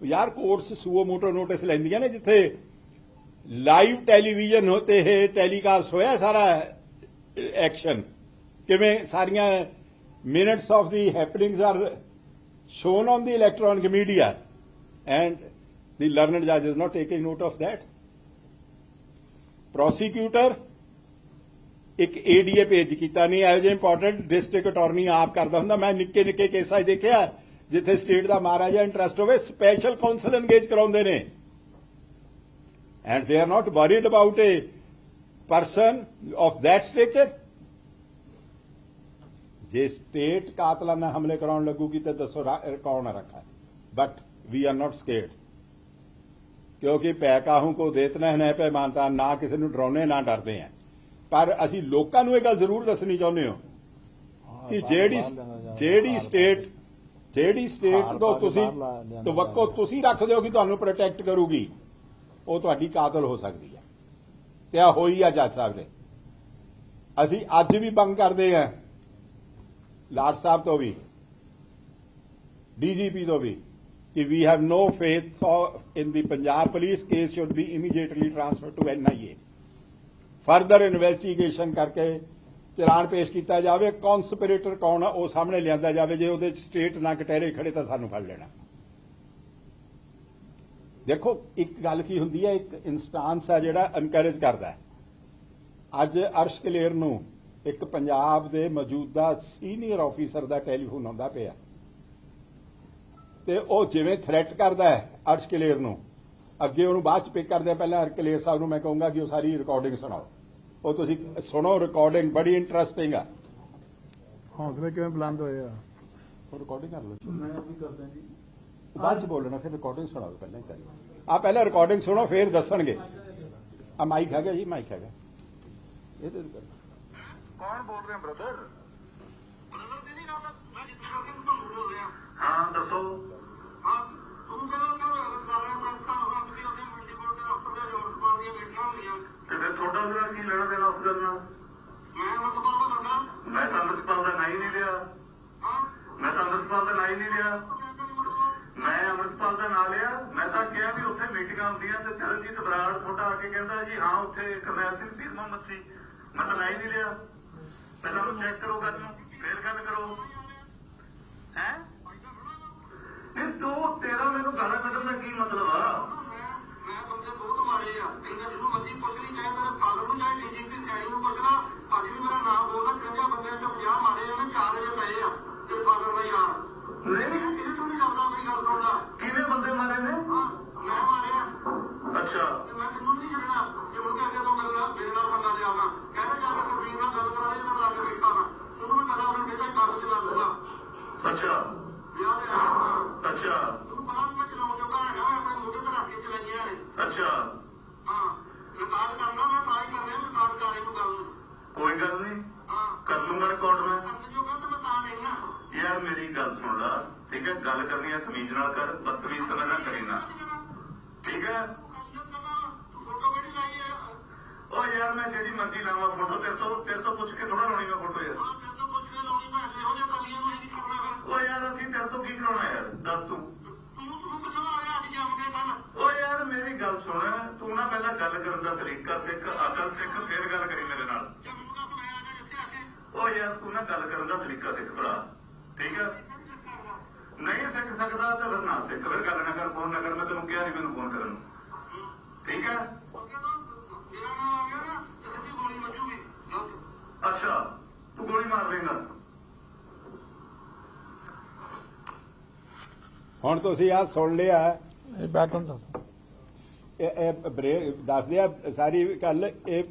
ਯਾਰ ਕੋਰਟਸ ਸੂਓ ਮੋਟੋ ਨੋਟਿਸ ਲੈਂਦੀਆਂ ਨੇ ਜਿੱਥੇ ਲਾਈਵ ਟੈਲੀਵਿਜ਼ਨ ਹੋਤੇ ਹੈ ਟੈਲੀਕਾਸਟ ਹੋਇਆ ਸਾਰਾ ਐਕਸ਼ਨ ਕਿਵੇਂ ਸਾਰੀਆਂ minutes of the happenings are shown on the electronic media. And the learned judge is not taking note of that. Prosecutor, ਇੱਕ ਏਡੀਏ ਭੇਜ ਕੀਤਾ ਨਹੀਂ, ਇਹੋ ਜਿਹਾ ਇੰਪੋਰਟੈਂਟ ਡਿਸਟ੍ਰਿਕਟ ਅਟਾਰਨੀ ਆਪ ਕਰਦਾ ਹੁੰਦਾ। ਮੈਂ ਨਿੱਕੇ ਨਿੱਕੇ ਕੇਸਾਂ ਦੇਖਿਆ, ਜਿੱਥੇ ਸਟੇਟ ਦਾ ਮਹਾਰਾਜਾ ਇੰਟਰਸਟ ਹੋਵੇ ਸਪੈਸ਼ਲ ਕਾਉਂਸਲ ਇੰਗੇਜ ਕਰਾਉਂਦੇ ਨੇ। And they are not worried about a person of that stature ਜੇ ਸਟੇਟ ਕਾਤਲਾਨਾ ਹਮਲੇ ਕਰਾਉਣ ਲੱਗੂਗੀ ਤਾਂ ਦੱਸੋ ਕੌਣ ਰੱਖਾ but we are not scared ਕਿਉਂਕਿ ਪੈ ਕਾਹੂ ਕੋ ਦੇਤਨਾ ਹੈ ਪੈ ਮਾਨਤਾ ਨਾ ਕਿਸੇ ਨੂੰ ਡਰਾਉਣੇ ਨਾ ਡਰਦੇ ਆ ਪਰ ਅਸੀਂ ਲੋਕਾਂ ਨੂੰ ਇਹ ਗੱਲ ਜ਼ਰੂਰ ਦੱਸਣੀ ਚਾਹੁੰਦੇ ਹਾਂ ਕਿ ਜਿਹੜੀ ਜਿਹੜੀ ਸਟੇਟ ਜਿਹੜੀ ਸਟੇਟ ਤੋਂ ਤੁਸੀਂ ਤਵੱਕੋ ਤੁਸੀਂ ਰੱਖਦੇ ਹੋ ਕਿ ਤੁਹਾਨੂੰ ਪ੍ਰੋਟੈਕਟ ਕਰੂਗੀ ਉਹ ਤੁਹਾਡੀ ਕਾਤਲ ਹੋ ਸਕਦੀ ਹੈ ਤੇ ਆ ਹੋਈ ਆ ਜੱਜ ਸਾਹਿਬ ਨੇ ਅਸੀਂ ਅੱਜ ਵੀ ਬੰਗ ਕਰਦੇ ਹਾਂ ਲਾਟ ਸਾਹਿਬ ਤੋਂ ਵੀ ਡੀਜੀਪੀ ਤੋਂ ਵੀ, ਕਿ we have no faith in the Punjab police case should be immediately transfer to NIA further investigation ਕਰਕੇ ਚਲਾਨ ਪੇਸ਼ ਕੀਤਾ ਜਾਵੇ ਕਨਸਪੀਰੇਟਰ ਕੌਣ ਆ, ਉਹ ਸਾਹਮਣੇ ਲਿਆਂਦਾ ਜਾਵੇ, ਜੇ ਉਹਦੇ ਸਟੇਟ ਨਾ ਕਟਹਿਰੇ ਖੜੇ ਤਾਂ ਸਾਨੂੰ ਫੜ ਲੈਣਾ। ਦੇਖੋ, ਇੱਕ ਗੱਲ ਕੀ ਹੁੰਦੀ ਹੈ, ਇੱਕ ਇਨਸਟੈਂਸ ਹੈ ਜਿਹੜਾ ਐਨਕਰੇਜ ਕਰਦਾ ਅੱਜ ਅਰਸ਼ ਕਲੇਰ ਨੂੰ ਇੱਕ ਪੰਜਾਬ ਦੇ ਮੌਜੂਦਾ ਸੀਨੀਅਰ ਆਫੀਸਰ ਦਾ ਟੈਲੀਫੋਨ ਆਉਂਦਾ ਪਿਆ। ਤੇ ਉਹ ਜਿਵੇਂ ਥ੍ਰੈਟ ਕਰਦਾ ਹੈ ਅਰਸ਼ ਕਲੇਰ ਨੂੰ ਅੱਗੇ ਉਹਨੂੰ ਬਾਅਦ ਚ ਪਿਕ ਕਰਦੇ ਆ, ਪਹਿਲਾਂ ਅਰਸ਼ ਕਲੇਰ ਸਾਹਿਬ ਨੂੰ ਮੈਂ ਕਹੂੰਗਾ ਕਿ ਉਹ ਸਾਰੀ ਰਿਕਾਰਡਿੰਗ ਸੁਣਾਓ। ਉਹ ਤੁਸੀਂ ਸੁਣੋ ਰਿਕਾਰਡਿੰਗ ਬੜੀ ਇੰਟਰਸਟਿੰਗ ਆ। ਹੌਸਲੇ ਕਿਵੇਂ ਬੁਲੰਦ ਹੋਏ ਆ? ਉਹ ਰਿਕਾਰਡਿੰਗ ਕਰ ਲਓ ਮੈਂ ਵੀ ਕਰਦਾ ਜੀ। ਬਾਅਦ ਚ ਬੋਲਣਾ ਫਿਰ ਰਿਕਾਰਡਿੰਗ ਸੁਣਾਓ ਪਹਿਲਾਂ ਕਰੀ ਆ ਪਹਿਲਾਂ ਰਿਕਾਰਡਿੰਗ ਸੁਣੋ ਫਿਰ ਦੱਸਣਗੇ। ਆ ਮਾਈਕ ਹੈਗਾ ਜੀ ਮਾਈਕ ਹੈਗਾ। ਇਹ ਤੇ ਕੌਣ ਬੋਲ ਰਹੇ ਬ੍ਰਦਰ ਬ੍ਰਦਰ ਦੀ ਨਹੀਂ ਗੱਲ ਮੈਂ ਜਿੱਥੇ ਕਰਕੇ ਤੁਹਾਨੂੰ ਬੋਲ ਰਿਹਾ। ਹਾਂ ਦੱਸੋ। ਹਾਂ ਤੂੰ ਕਹਿੰਦਾ ਕਿ ਸਾਰਾ ਪ੍ਰੈਸ ਦਾ ਹੋਣਾ ਸੀ ਉਹਦੇ ਮੰਡੀ ਬੋਰਡ ਦੇ ਅਫਸਰ ਦੇ ਜੋੜ ਸਪਾਲ ਦੀਆਂ ਬੈਠੀਆਂ ਹੁੰਦੀਆਂ। ਤੇ ਫਿਰ ਤੁਹਾਡਾ ਉਹਦੇ ਕੀ ਲੈਣਾ ਦੇਣਾ ਉਸ ਗੱਲ ਨਾਲ? ਮੈਂ ਮਤਲਬ ਦਾ ਬੰਦਾ। ਮੈਂ ਤਾਂ ਅੰਮ੍ਰਿਤਪਾਲ ਦਾ ਨਾਂ ਹੀ ਨਹੀਂ ਲਿਆ। ਹਾਂ। ਮੈਂ ਤਾਂ ਅੰਮ੍ਰਿਤਪਾਲ ਦਾ ਨਾਂ ਹੀ ਨਹੀਂ ਲਿਆ। ਮੈਂ ਤਾਂ ਮੈਂ ਅੰਮ੍ਰਿਤਪਾਲ ਦਾ ਨਾਂ ਲਿਆ। ਮੈਂ ਤਾਂ ਕਿਹਾ ਵੀ ਉੱਥੇ ਮੀਟਿੰਗਾਂ ਹੁੰਦੀਆਂ ਤੇ ਚਰਨਜੀਤ ਬਰਾੜ ਤੁਹਾਡਾ ਆ ਕੇ ਕਹਿੰਦਾ ਜੀ ਹਾਂ ਉੱਥੇ ਕਰਨੈਲ ਸਿੰਘ ਪੀਰ ਮੁਹੰਮਦ ਸੀ। ਮੈਂ ਤਾਂ ਨਾਂ ਹੀ ਨਹੀਂ ਲਿਆ। ਪਹਿਲਾਂ ਉਹਨੂੰ ਚੈੱਕ ਕਰੋ ਗੱਲ ਨੂੰ। ਯਾਰ ਮੈਂ ਜਿਹੜੀ ਮਰਜ਼ੀ ਲਾਵਾਂ ਫੋਟੋ ਤੇਰੇ ਤੋਂ ਤੇਰੇ ਤੋਂ ਪੁੱਛ ਕੇ ਥੋੜਾ ਲਾਉਣੀ ਮੈਂ ਫੋਟੋ ਯਾਰ। ਹਾਂ ਤੇਰੇ ਤੋਂ ਪੁੱਛ ਕੇ ਲਾਉਣੀ ਮੈਂ ਇਹੋ ਜਿਹਾ ਕਾਲੀਆਂ ਮੈਂ ਨਹੀਂ ਕਰਨਾ ਫਿਰ। ਉਹ ਯਾਰ ਅਸੀਂ ਤੇਰੇ ਤੋਂ ਕੀ ਕਰਾਉਣਾ ਯਾਰ? ਦੱਸ ਤੂੰ। ਉਹ ਯਾਰ ਮੇਰੀ ਗੱਲ ਸੁਣ। ਤੂੰ ਨਾ ਪਹਿਲਾਂ ਗੱਲ ਕਰਨ ਦਾ ਸਲੀਕਾ ਸਿੱਖ ਅਕਲ ਸਿੱਖ ਫੇਰ ਗੱਲ ਕਰੀ ਮੇਰੇ ਨਾਲ। ਉਹ ਯਾਰ ਤੂੰ ਨਾ ਗੱਲ ਕਰਨ ਦਾ ਸਲੀਕਾ ਸਿੱਖ ਭਰਾ। ਠੀਕ ਹੈ ਨਹੀਂ ਸਿੱਖ ਸਕਦਾ ਤਾਂ ਫਿਰ ਨਾ ਸਿੱਖ। ਫਿਰ ਗੱਲ ਨਾ ਕਰ ਫੋਨ ਨਾ ਕਰ। ਮੈਂ ਤੈਨੂੰ ਕਿਹਾ ਨਹੀਂ ਮੈਨੂੰ ਫੋਨ ਕਰਨ ਨੂੰ। ਠੀਕ ਹੈ ਮੇਰਾ ਨਾਮ ਆ ਗਿਆ ਨਾ ਤੇ ਸਿੱਧੀ ਗੋਲੀ ਵੱਜੂਗੀ ਗਲਤ ਅੱਛਾ ਤੂੰ ਗੋਲੀ ਮਾਰ ਲੇਗਾ। ਹੁਣ ਤੁਸੀਂ ਆ ਸੁਣ ਲਿਆ। ਇਹ ਬੈਕਗ੍ਰਾਉਂਡ ਦੱਸੋ। ਇਹ ਇਹ ਬ੍ਰੇਕ ਦੱਸਦੇ ਆ ਸਾਰੀ ਗੱਲ। ਇਹ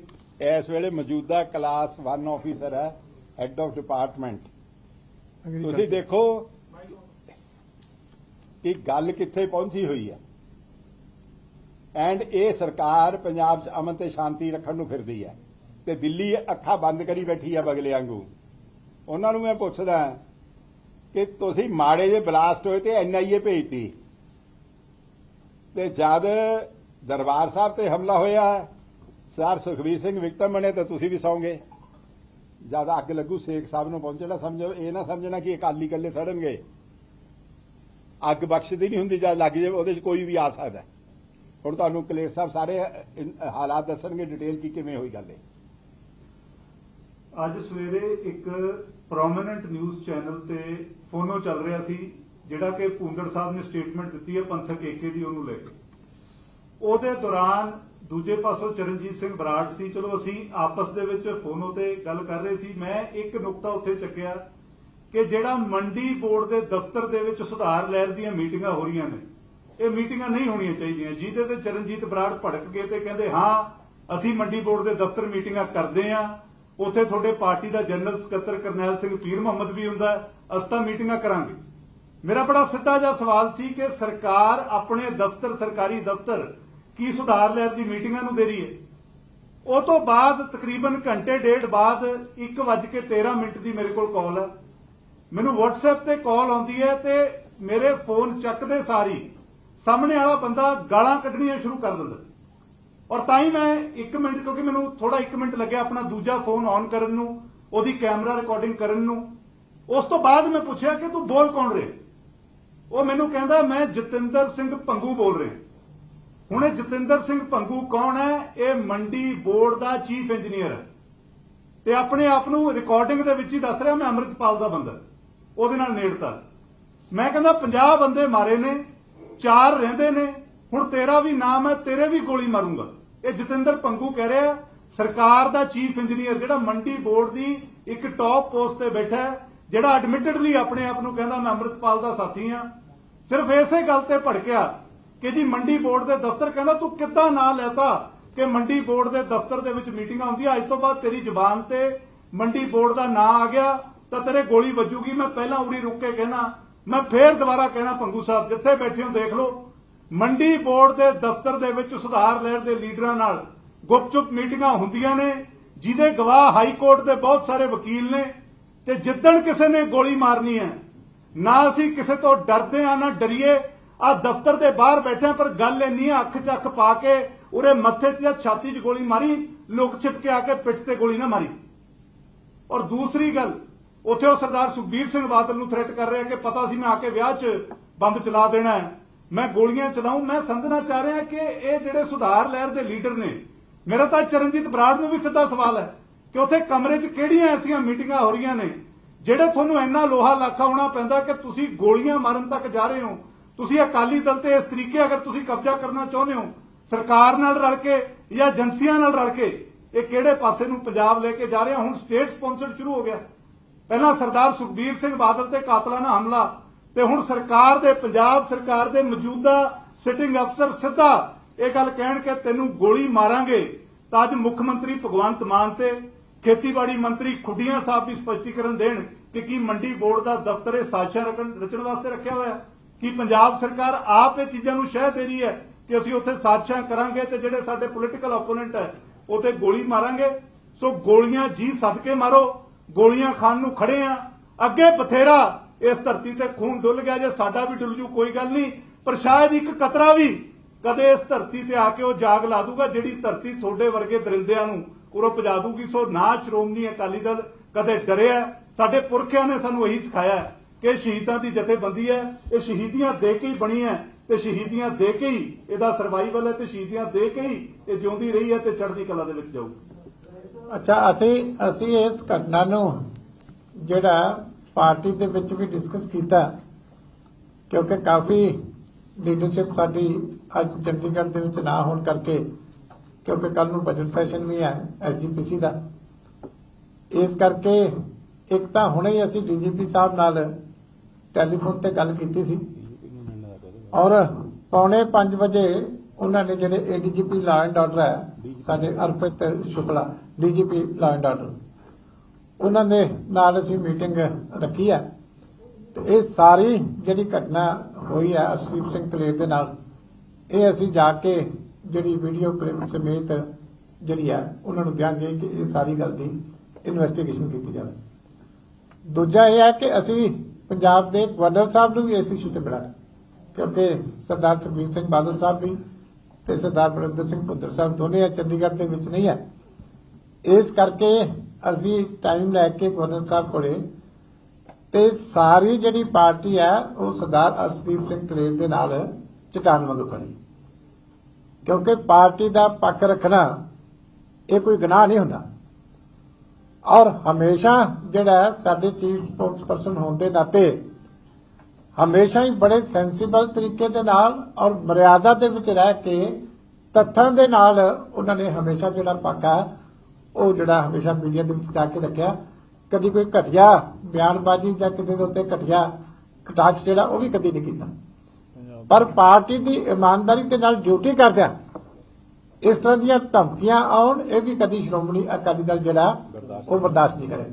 ਇਸ ਵੇਲੇ ਮੌਜੂਦਾ ਕਲਾਸ 1 ਆਫੀਸਰ ਹੈ ਹੈੱਡ ਆਫ ਡਿਪਾਰਟਮੈਂਟ ਤੁਸੀਂ ਦੇਖੋ ਕਿ ਗੱਲ ਕਿੱਥੇ ਪਹੁੰਚੀ ਹੋਈ ਹੈ। ਐਂਡ ਇਹ ਸਰਕਾਰ ਪੰਜਾਬ 'ਚ ਅਮਨ ਤੇ ਸ਼ਾਂਤੀ ਰੱਖਣ ਨੂੰ ਫਿਰਦੀ ਹੈ। ਤੇ ਦਿੱਲੀ ਅੱਖਾਂ ਬੰਦ ਕਰੀ ਬੈਠੀ ਹੈ ਬਗਲੇ ਵਾਂਗੂ। ਉਹਨਾਂ ਨੂੰ ਮੈਂ ਪੁੱਛਦਾ ਕਿ ਤੁਸੀਂ ਮਾੜੇ ਜੇ ਬਲਾਸਟ ਹੋਏ ਤੇ ਐਨਆਈਏ ਭੇਜਤੀ। ਤੇ ਜਦ ਦਰਬਾਰ ਸਾਹਿਬ ਤੇ ਹਮਲਾ ਹੋਇਆ, ਸਰ ਸੁਖਬੀਰ ਸਿੰਘ ਵਿਕਟਮ ਬਣੇ ਤਾਂ ਤੁਸੀਂ ਵੀ ਸੌਂਗੇ। ਜਦ ਅੱਗ ਲੱਗੂ, ਸੇਖ ਸਾਹਿਬ ਨੂੰ ਪਹੁੰਚਣਾ ਸਮਝੋ, ਇਹ ਨਾ ਸਮਝਣਾ ਕਿ ਅਕਾਲੀ ਇਕੱਲੇ ਸੜਨਗੇ। ਅੱਗ ਬਖਸ਼ਦੀ ਨਹੀਂ ਹੁੰਦੀ ਜਦ ਲੱਗ ਜਾਵੇ ਉਹਦੇ 'ਚ ਕੋਈ ਵੀ ਆ ਸਕਦਾ। ਹੁਣ ਤੁਹਾਨੂੰ ਕਲੇਰ ਸਾਹਿਬ ਸਾਰੇ ਹਾਲਾਤ ਦੱਸਣਗੇ, ਡਿਟੇਲ ਕੀ ਕਿਵੇਂ ਹੋਈ ਗੱਲ ਹੈ ਅੱਜ ਸਵੇਰੇ ਇੱਕ ਪ੍ਰੋਮਿਨੈਂਟ ਨਿਊਜ਼ ਚੈਨਲ ਤੇ ਫੋਨੋ ਚੱਲ ਰਿਹਾ ਸੀ, ਜਿਹੜਾ ਕਿ ਪੁੰਦਰ ਸਾਹਿਬ ਨੇ ਸਟੇਟਮੈਂਟ ਦਿੱਤੀ ਹੈ, ਪੰਥਕ ਏਕੇ ਦੀ ਉਹਨੂੰ ਲੈ ਕੇ। ਉਹਦੇ ਦੌਰਾਨ ਦੂਜੇ ਪਾਸੋਂ ਚਰਨਜੀਤ ਸਿੰਘ ਬਰਾੜ ਸੀ। ਚਲੋ ਅਸੀਂ ਆਪਸ ਦੇ ਵਿੱਚ ਫੋਨੋ ਤੇ ਗੱਲ ਕਰ ਰਹੇ ਸੀ। ਮੈਂ ਇੱਕ ਨੁਕਤਾ ਉੱਥੇ ਚੱਕਿਆ ਕਿ ਜਿਹੜਾ ਮੰਡੀ ਬੋਰਡ ਦੇ ਦਫ਼ਤਰ ਦੇ ਵਿੱਚ ਸੁਧਾਰ ਲਹਿਰ ਦੀਆਂ ਮੀਟਿੰਗਾਂ ਹੋ ਰਹੀਆਂ ਨੇ, ਇਹ ਮੀਟਿੰਗਾਂ ਨਹੀਂ ਹੋਣੀਆਂ ਚਾਹੀਦੀਆਂ। ਜਿਹਦੇ ਤੇ ਚਰਨਜੀਤ ਬਰਾੜ ਭੜਕ ਗਏ ਤੇ ਕਹਿੰਦੇ, ਹਾਂ, ਅਸੀਂ ਮੰਡੀ ਬੋਰਡ ਦੇ ਦਫ਼ਤਰ ਮੀਟਿੰਗਾਂ ਕਰਦੇ ਹਾਂ ਉੱਥੇ ਤੁਹਾਡੇ ਪਾਰਟੀ ਦਾ ਜਨਰਲ ਸਕੱਤਰ ਕਰਨੈਲ ਸਿੰਘ ਪੀਰ ਮੁਹੰਮਦ ਵੀ ਹੁੰਦਾ ਹੈ, ਅਸੀਂ ਤਾਂ ਮੀਟਿੰਗਾਂ ਕਰਾਂਗੇ। ਮੇਰਾ ਬੜਾ ਸਿੱਧਾ ਜਿਹਾ ਸਵਾਲ ਸੀ ਕਿ ਸਰਕਾਰ ਆਪਣੇ ਦਫ਼ਤਰ ਸਰਕਾਰੀ ਦਫ਼ਤਰ ਕੀ ਸੁਧਾਰ ਲਹਿਰ ਦੀ ਮੀਟਿੰਗਾਂ ਨੂੰ ਦੇ ਰਹੀ ਹੈ? ਉਹ ਤੋਂ ਬਾਅਦ ਤਕਰੀਬਨ ਘੰਟੇ ਡੇਢ ਬਾਅਦ 1:13 ਮਿੰਟ ਦੀ ਮੇਰੇ ਕੋਲ ਕਾਲ ਹੈ। ਮੈਨੂੰ WhatsApp ਤੇ ਕਾਲ ਆਉਂਦੀ ਹੈ ਤੇ ਮੇਰੇ ਫੋਨ ਚੱਕਦੇ ਸਾਰੀ ਸਾਹਮਣੇ ਵਾਲਾ ਬੰਦਾ ਗਾਲਾਂ ਕੱਢਣੀਆਂ ਸ਼ੁਰੂ ਕਰ ਦਿੰਦਾ ਔਰ ਤਾਂ ਹੀ ਮੈਂ 1 ਮਿੰਟ, ਕਿਉਂਕਿ ਮੈਨੂੰ ਥੋੜਾ 1 ਮਿੰਟ ਲੱਗਿਆ ਆਪਣਾ ਦੂਜਾ ਫੋਨ ਔਨ ਕਰਨ ਨੂੰ, ਉਹਦੀ ਕੈਮਰਾ ਰਿਕਾਰਡਿੰਗ ਕਰਨ ਨੂੰ। ਉਸ ਤੋਂ ਬਾਅਦ ਮੈਂ ਪੁੱਛਿਆ ਕਿ ਤੂੰ ਬੋਲ ਕੌਣ ਰਿਹਾ? ਉਹ ਮੈਨੂੰ ਕਹਿੰਦਾ, ਮੈਂ ਜਤਿੰਦਰ ਸਿੰਘ ਪੰਗੂ ਬੋਲ ਰਿਹਾ। ਹੁਣ ਇਹ ਜਤਿੰਦਰ ਸਿੰਘ ਪੰਗੂ ਕੌਣ ਹੈ? ਇਹ ਮੰਡੀ ਬੋਰਡ ਦਾ ਚੀਫ ਇੰਜੀਨੀਅਰ ਹੈ। ਤੇ ਆਪਣੇ ਆਪ ਨੂੰ ਰਿਕਾਰਡਿੰਗ ਦੇ ਵਿੱਚ ਹੀ ਦੱਸ ਰਿਹਾ, ਮੈਂ ਅੰਮ੍ਰਿਤਪਾਲ ਦਾ ਬੰਦਾ। ਉਹਦੇ ਨਾਲ ਨੇੜਤਾ। ਮੈਂ ਕਹਿੰਦਾ 50 ਬੰਦੇ ਮਾਰੇ ਨੇ, ਚਾਰ ਰਹਿੰਦੇ ਨੇ, ਹੁਣ ਤੇਰਾ ਵੀ ਨਾਮ ਹੈ, ਤੇਰੇ ਵੀ ਗੋਲੀ ਮਾਰੂੰਗਾ। ਇਹ ਜਤਿੰਦਰ ਪੰਗੂ ਕਹਿ ਰਿਹਾ, ਸਰਕਾਰ ਦਾ ਚੀਫ ਇੰਜੀਨੀਅਰ ਜਿਹੜਾ ਮੰਡੀ ਬੋਰਡ ਦੀ ਇੱਕ ਟੌਪ ਪੋਸਟ ਤੇ ਬੈਠਾ ਜਿਹੜਾ ਐਡਮਿਟਡਲੀ ਆਪਣੇ ਆਪ ਨੂੰ ਕਹਿੰਦਾ ਮੈਂ ਅੰਮ੍ਰਿਤਪਾਲ ਦਾ ਸਾਥੀ ਹਾਂ, ਸਿਰਫ ਇਸੇ ਗੱਲ ਤੇ ਭੜਕਿਆ ਕਿ ਜੀ ਮੰਡੀ ਬੋਰਡ ਦੇ ਦਫ਼ਤਰ ਕਹਿੰਦਾ, ਤੂੰ ਕਿੱਦਾਂ ਨਾਂ ਲੈਤਾ ਕਿ ਮੰਡੀ ਬੋਰਡ ਦੇ ਦਫ਼ਤਰ ਦੇ ਵਿੱਚ ਮੀਟਿੰਗਾਂ ਹੁੰਦੀਆਂ? ਅੱਜ ਤੋਂ ਬਾਅਦ ਤੇਰੀ ਜ਼ੁਬਾਨ ਤੇ ਮੰਡੀ ਬੋਰਡ ਦਾ ਨਾਂ ਆ ਗਿਆ, ਤਾਂ ਤੇਰੇ ਗੋਲੀ ਵੱਜੂਗੀ। ਮੈਂ ਪਹਿਲਾਂ ਉਰੀ ਰੁਕ ਕੇ ਕਹਿਣਾ, ਮੈਂ ਫੇਰ ਦੁਬਾਰਾ ਕਹਿਣਾ ਪੰਗੂ ਸਾਹਿਬ, ਜਿੱਥੇ ਬੈਠੇ ਹੋ ਦੇਖ ਲਓ। ਮੰਡੀ ਬੋਰਡ ਦੇ ਦਫ਼ਤਰ ਦੇ ਵਿੱਚ ਸੁਧਾਰ ਲਹਿਰ ਦੇ ਲੀਡਰਾਂ ਨਾਲ ਗੁਪਚੁਪ ਮੀਟਿੰਗਾਂ ਹੁੰਦੀਆਂ ਨੇ ਜਿਹਦੇ ਗਵਾਹ ਹਾਈ ਕੋਰਟ ਦੇ ਬਹੁਤ ਸਾਰੇ ਵਕੀਲ ਨੇ ਤੇ ਜਿੱਦਣ ਕਿਸੇ ਨੇ ਗੋਲੀ ਮਾਰਨੀ ਹੈ ਨਾ ਅਸੀਂ ਕਿਸੇ ਤੋਂ ਡਰਦੇ ਆ ਨਾ ਡਰੀਏ ਆ ਦਫ਼ਤਰ ਦੇ ਬਾਹਰ ਬੈਠੇ ਹਾਂ, ਪਰ ਗੱਲ ਇੰਨੀ ਅੱਖ ਚੱਖ ਪਾ ਕੇ ਉਰੇ ਮੱਥੇ 'ਚ ਜਾਂ ਛਾਤੀ 'ਚ ਗੋਲੀ ਮਾਰੀ ਲੁਕ ਛਿਪ ਕੇ ਆ ਕੇ ਪਿੱਠ ਤੇ ਗੋਲੀ ਨਾ ਮਾਰੀ। ਔਰ ਦੂਸਰੀ ਗੱਲ ਉੱਥੇ ਉਹ ਸਰਦਾਰ ਸੁਖਬੀਰ ਸਿੰਘ ਬਾਦਲ ਨੂੰ ਥ੍ਰੈਟ ਕਰ ਰਿਹਾ ਕਿ ਪਤਾ ਸੀ ਮੈਂ ਆ ਕੇ ਵਿਆਹ 'ਚ ਬੰਬ ਚਲਾ ਦੇਣਾ ਹੈ। ਮੈਂ ਗੋਲੀਆਂ ਚਲਾਉਂ ਮੈਂ ਸਮਝਣਾ ਚਾਹ ਰਿਹਾ ਕਿ ਇਹ ਜਿਹੜੇ ਸੁਧਾਰ ਲਹਿਰ ਦੇ ਲੀਡਰ ਨੇ, ਮੇਰਾ ਤਾਂ ਚਰਨਜੀਤ ਬਰਾੜ ਨੂੰ ਵੀ ਸਿੱਧਾ ਸਵਾਲ ਹੈ ਕਿ ਉੱਥੇ ਕਮਰੇ 'ਚ ਕਿਹੜੀਆਂ ਐਸੀਆਂ ਮੀਟਿੰਗਾਂ ਹੋ ਰਹੀਆਂ ਨੇ, ਜਿਹੜੇ ਤੁਹਾਨੂੰ ਇੰਨਾ ਲੋਹਾ ਲਾਖਾ ਹੋਣਾ ਪੈਂਦਾ ਕਿ ਤੁਸੀਂ ਗੋਲੀਆਂ ਮਾਰਨ ਤੱਕ ਜਾ ਰਹੇ ਹੋ। ਤੁਸੀਂ ਅਕਾਲੀ ਦਲ ਤੇ ਇਸ ਤਰੀਕੇ ਅਗਰ ਤੁਸੀਂ ਕਬਜ਼ਾ ਕਰਨਾ ਚਾਹੁੰਦੇ ਹੋ, ਸਰਕਾਰ ਨਾਲ ਰਲ ਕੇ ਜਾਂ ਏਜੰਸੀਆਂ ਨਾਲ ਰਲ ਕੇ, ਇਹ ਕਿਹੜੇ ਪਾਸੇ ਨੂੰ ਪੰਜਾਬ ਲੈ ਕੇ ਜਾ ਰਹੇ? ਹੋ ਹੁਣ ਸਟੇਟ ਸਪਾਂਸਰਡ ਸ਼ੁਰੂ ਹੋ ਗਿਆ। ਪਹਿਲਾਂ ਸਰਦਾਰ ਸੁਖਬੀਰ ਸਿੰਘ ਬਾਦਲ ਤੇ ਕਾਤਲਾਨਾ ਹਮਲਾ ਤੇ ਹੁਣ ਸਰਕਾਰ ਦੇ, ਪੰਜਾਬ ਸਰਕਾਰ ਦੇ ਮੌਜੂਦਾ ਸਿਟਿੰਗ ਅਫਸਰ ਸਿੱਧਾ ਇਹ ਗੱਲ ਕਹਿਣ ਕਿ ਤੈਨੂੰ ਗੋਲੀ ਮਾਰਾਂਗੇ ਤਾਂ ਅੱਜ ਮੁੱਖ ਮੰਤਰੀ ਭਗਵੰਤ ਮਾਨ ਤੇ ਖੇਤੀਬਾੜੀ ਮੰਤਰੀ ਖੁੱਡੀਆਂ ਸਾਹਿਬ ਵੀ ਸਪਸ਼ਟੀਕਰਨ ਦੇਣ ਕਿ ਕੀ ਮੰਡੀ ਬੋਰਡ ਦਾ ਦਫ਼ਤਰ ਇਹ ਸਾਜ਼ਿਸ਼ਾਂ ਰਚਣ ਵਾਸਤੇ ਰੱਖਿਆ ਹੋਇਆ ਕਿ ਪੰਜਾਬ ਸਰਕਾਰ ਆਪ ਇਹ ਚੀਜ਼ਾਂ ਨੂੰ ਸ਼ਹਿ ਦੇ ਰਹੀ ਹੈ ਕਿ ਅਸੀਂ ਉੱਥੇ ਸਾਜ਼ਿਸ਼ਾਂ ਕਰਾਂਗੇ ਤੇ ਜਿਹੜੇ ਸਾਡੇ ਪੋਲੀਟੀਕਲ ਓਪੋਨੈਂਟ ਹੈ, ਉਹ ਗੋਲੀ ਮਾਰਾਂਗੇ? ਸੋ ਗੋਲੀਆਂ ਜੀ ਸਦਕੇ ਮਾਰੋ, ਗੋਲੀਆਂ ਖਾਣ ਨੂੰ ਖੜੇ ਆ ਅੱਗੇ ਬਥੇਰਾ ਇਸ ਧਰਤੀ ਤੇ ਖੂਨ ਡੁੱਲ ਗਿਆ, ਜੇ ਸਾਡਾ ਵੀ ਡੁੱਲ ਜੂ, ਕੋਈ ਗੱਲ ਨਹੀਂ। ਪਰ ਸ਼ਾਇਦ ਇੱਕ ਕਤਰਾ ਵੀ ਕਦੇ ਇਸ ਧਰਤੀ ਤੇ ਆ ਕੇ ਉਹ ਜਾਗ ਲਾ ਦੂਗਾ, ਜਿਹੜੀ ਧਰਤੀ ਤੁਹਾਡੇ ਵਰਗੇ ਦਰਿੰਦਿਆਂ ਨੂੰ ਉਰੋਂ ਪਜਾ ਦੂਗੀ। ਸੋ ਨਾ ਸ਼੍ਰੋਮਣੀ ਅਕਾਲੀ ਦਲ ਕਦੇ ਡਰਿਆ। ਸਾਡੇ ਪੁਰਖਿਆਂ ਨੇ ਸਾਨੂੰ ਇਹੀ ਸਿਖਾਇਆ ਕਿ ਸ਼ਹੀਦਾਂ ਦੀ ਜਥੇਬੰਦੀ ਹੈ, ਇਹ ਸ਼ਹੀਦੀਆਂ ਦੇ ਕੇ ਹੀ ਬਣੀ ਹੈ ਤੇ ਸ਼ਹੀਦੀਆਂ ਦੇ ਕੇ ਹੀ ਇਹਦਾ ਸਰਵਾਈਵਲ ਹੈ ਤੇ ਸ਼ਹੀਦੀਆਂ ਦੇ ਕੇ ਹੀ ਇਹ ਜਿਉਂਦੀ ਰਹੀ ਹੈ ਤੇ ਚੜ੍ਹਦੀ ਕਲਾ ਦੇ ਵਿੱਚ ਜਾਊਗੀ। ਅੱਛਾ, ਅਸੀਂ ਅਸੀਂ ਇਸ ਘਟਨਾ ਨੂੰ ਜਿਹੜਾ ਪਾਰਟੀ ਦੇ ਵਿੱਚ ਵੀ ਡਿਸਕਸ ਕੀਤਾ ਕਿਉਂਕਿ ਕਾਫੀ ਲੀਡਰਸ਼ਿਪ ਸਾਡੀ ਅੱਜ ਚੰਡੀਗੜ੍ਹ ਦੇ ਵਿੱਚ ਨਾ ਹੋਣ ਕਰਕੇ, ਕਿਉਂਕਿ ਕੱਲ ਨੂੰ ਬਜਟ ਸੈਸ਼ਨ ਵੀ ਹੈ ਐਸਜੀਪੀਸੀ ਦਾ। ਇਸ ਕਰਕੇ ਇੱਕ ਤਾਂ ਹੁਣੇ ਹੀ ਅਸੀਂ ਡੀਜੀਪੀ ਸਾਹਿਬ ਨਾਲ ਟੈਲੀਫੋਨ ਤੇ ਗੱਲ ਕੀਤੀ ਸੀ। ਔਰ ਪੌਣੇ 5 ਵਜੇ ਉਹਨਾਂ ਨੇ ਜਿਹੜੇ ਏਡੀਜੀਪੀ ਲਾਅ ਐਂਡ ਆਰਡਰ ਹੈ, ਸਾਡੇ Arpit Shukla DGP law and order ਉਹਨਾਂ ਦੇ ਨਾਲ ਅਸੀਂ ਮੀਟਿੰਗ ਰੱਖੀ ਹੈ। ਤੇ ਇਹ ਸਾਰੀ ਜਿਹੜੀ ਘਟਨਾ ਹੋਈ ਹੈ ਅਸ਼ਦੀਪ ਸਿੰਘ ਕਲੇਰ ਦੇ ਨਾਲ, ਇਹ ਅਸੀਂ ਜਾ ਕੇ ਜਿਹੜੀ ਵੀਡੀਓ ਕਲਿੱਪ ਸਮੇਤ ਜਿਹੜੀ ਹੈ ਉਹਨਾਂ ਨੂੰ ਦਿਆਂਗੇ ਕਿ ਇਹ ਸਾਰੀ ਗੱਲ ਦੀ ਇਨਵੈਸਟੀਗੇਸ਼ਨ ਕੀਤੀ ਜਾਵੇ। ਦੂਜਾ ਇਹ ਹੈ ਕਿ ਅਸੀਂ ਪੰਜਾਬ ਦੇ ਗਵਰਨਰ ਸਾਹਿਬ ਨੂੰ ਵੀ ਇਸ ਇਸ਼ੂ ਤੇ ਮਿਲਾਂਗੇ ਕਿਉਂਕਿ ਸਰਦਾਰ ਸੁਖਬੀਰ ਸਿੰਘ ਬਾਦਲ ਸਾਹਿਬ ਵੀ ਤੇ ਸਰਦਾਰ ਬਰਿੰਦਰ ਸਿੰਘ ਭੁੱਦਰ ਸਾਹਿਬ ਦੋਨੇ ਆ ਚੰਡੀਗੜ੍ਹ ਦੇ ਵਿੱਚ ਨਹੀਂ ਹੈ। ਇਸ ਕਰਕੇ ਅਸੀਂ ਟਾਈਮ ਲੈ ਕੇ ਗਵਰਨਰ ਸਾਹਿਬ ਕੋਲੇ ਤੇ ਸਾਰੀ ਜਿਹੜੀ ਪਾਰਟੀ ਹੈ, ਉਹ ਸਰਦਾਰ ਅਰਸ਼ਦੀਪ ਸਿੰਘ ਕਲੇਰ ਦੇ ਨਾਲ ਚਟਾਨ ਵਾਂਗੂ ਖੜੀ। ਕਿਉਂਕਿ ਪਾਰਟੀ ਦਾ ਪੱਖ ਰੱਖਣਾ, ਇਹ ਕੋਈ ਗੁਨਾਹ ਨਹੀਂ ਹੁੰਦਾ। ਔਰ ਹਮੇਸ਼ਾ ਜਿਹੜਾ ਸਾਡੇ ਚੀਫ ਸਪੋਕਸਪਰਸਨ ਹੋਣ ਦੇ ਨਾਤੇ, ਹਮੇਸ਼ਾ ਹੀ ਬੜੇ ਸੈਂਸੀਬਲ ਤਰੀਕੇ ਦੇ ਨਾਲ ਔਰ ਮਰਿਆਦਾ ਦੇ ਵਿੱਚ ਰਹਿ ਕੇ ਤੱਥਾਂ ਦੇ ਨਾਲ ਉਹਨਾਂ ਨੇ ਹਮੇਸ਼ਾ ਜਿਹੜਾ ਪਾਕਾ ਉਹ ਜਿਹੜਾ ਹਮੇਸ਼ਾ ਮੀਡੀਆ ਦੇ ਵਿੱਚ ਜਾ ਕੇ ਰੱਖਿਆ, ਕਦੀ ਕੋਈ ਘਟਿਆ ਬਿਆਨਬਾਜ਼ੀ ਜਾਂ ਕਿਤੇ ਦੇ ਉੱਤੇ ਘਟਿਆ ਕਟਾਚ ਜਿਹੜਾ ਉਹ ਵੀ ਕਦੀ ਨਹੀਂ ਕੀਤਾ। ਪਰ ਪਾਰਟੀ ਦੀ ਇਮਾਨਦਾਰੀ ਦੇ ਨਾਲ ਡਿਊਟੀ ਕਰਦਿਆਂ ਇਸ ਤਰ੍ਹਾਂ ਦੀਆਂ ਧਮਕੀਆਂ ਆਉਣ, ਇਹ ਵੀ ਕਦੀ ਸ਼੍ਰੋਮਣੀ ਅਕਾਲੀ ਦਲ ਜਿਹੜਾ, ਉਹ ਬਰਦਾਸ਼ਤ ਨਹੀਂ ਕਰੇ।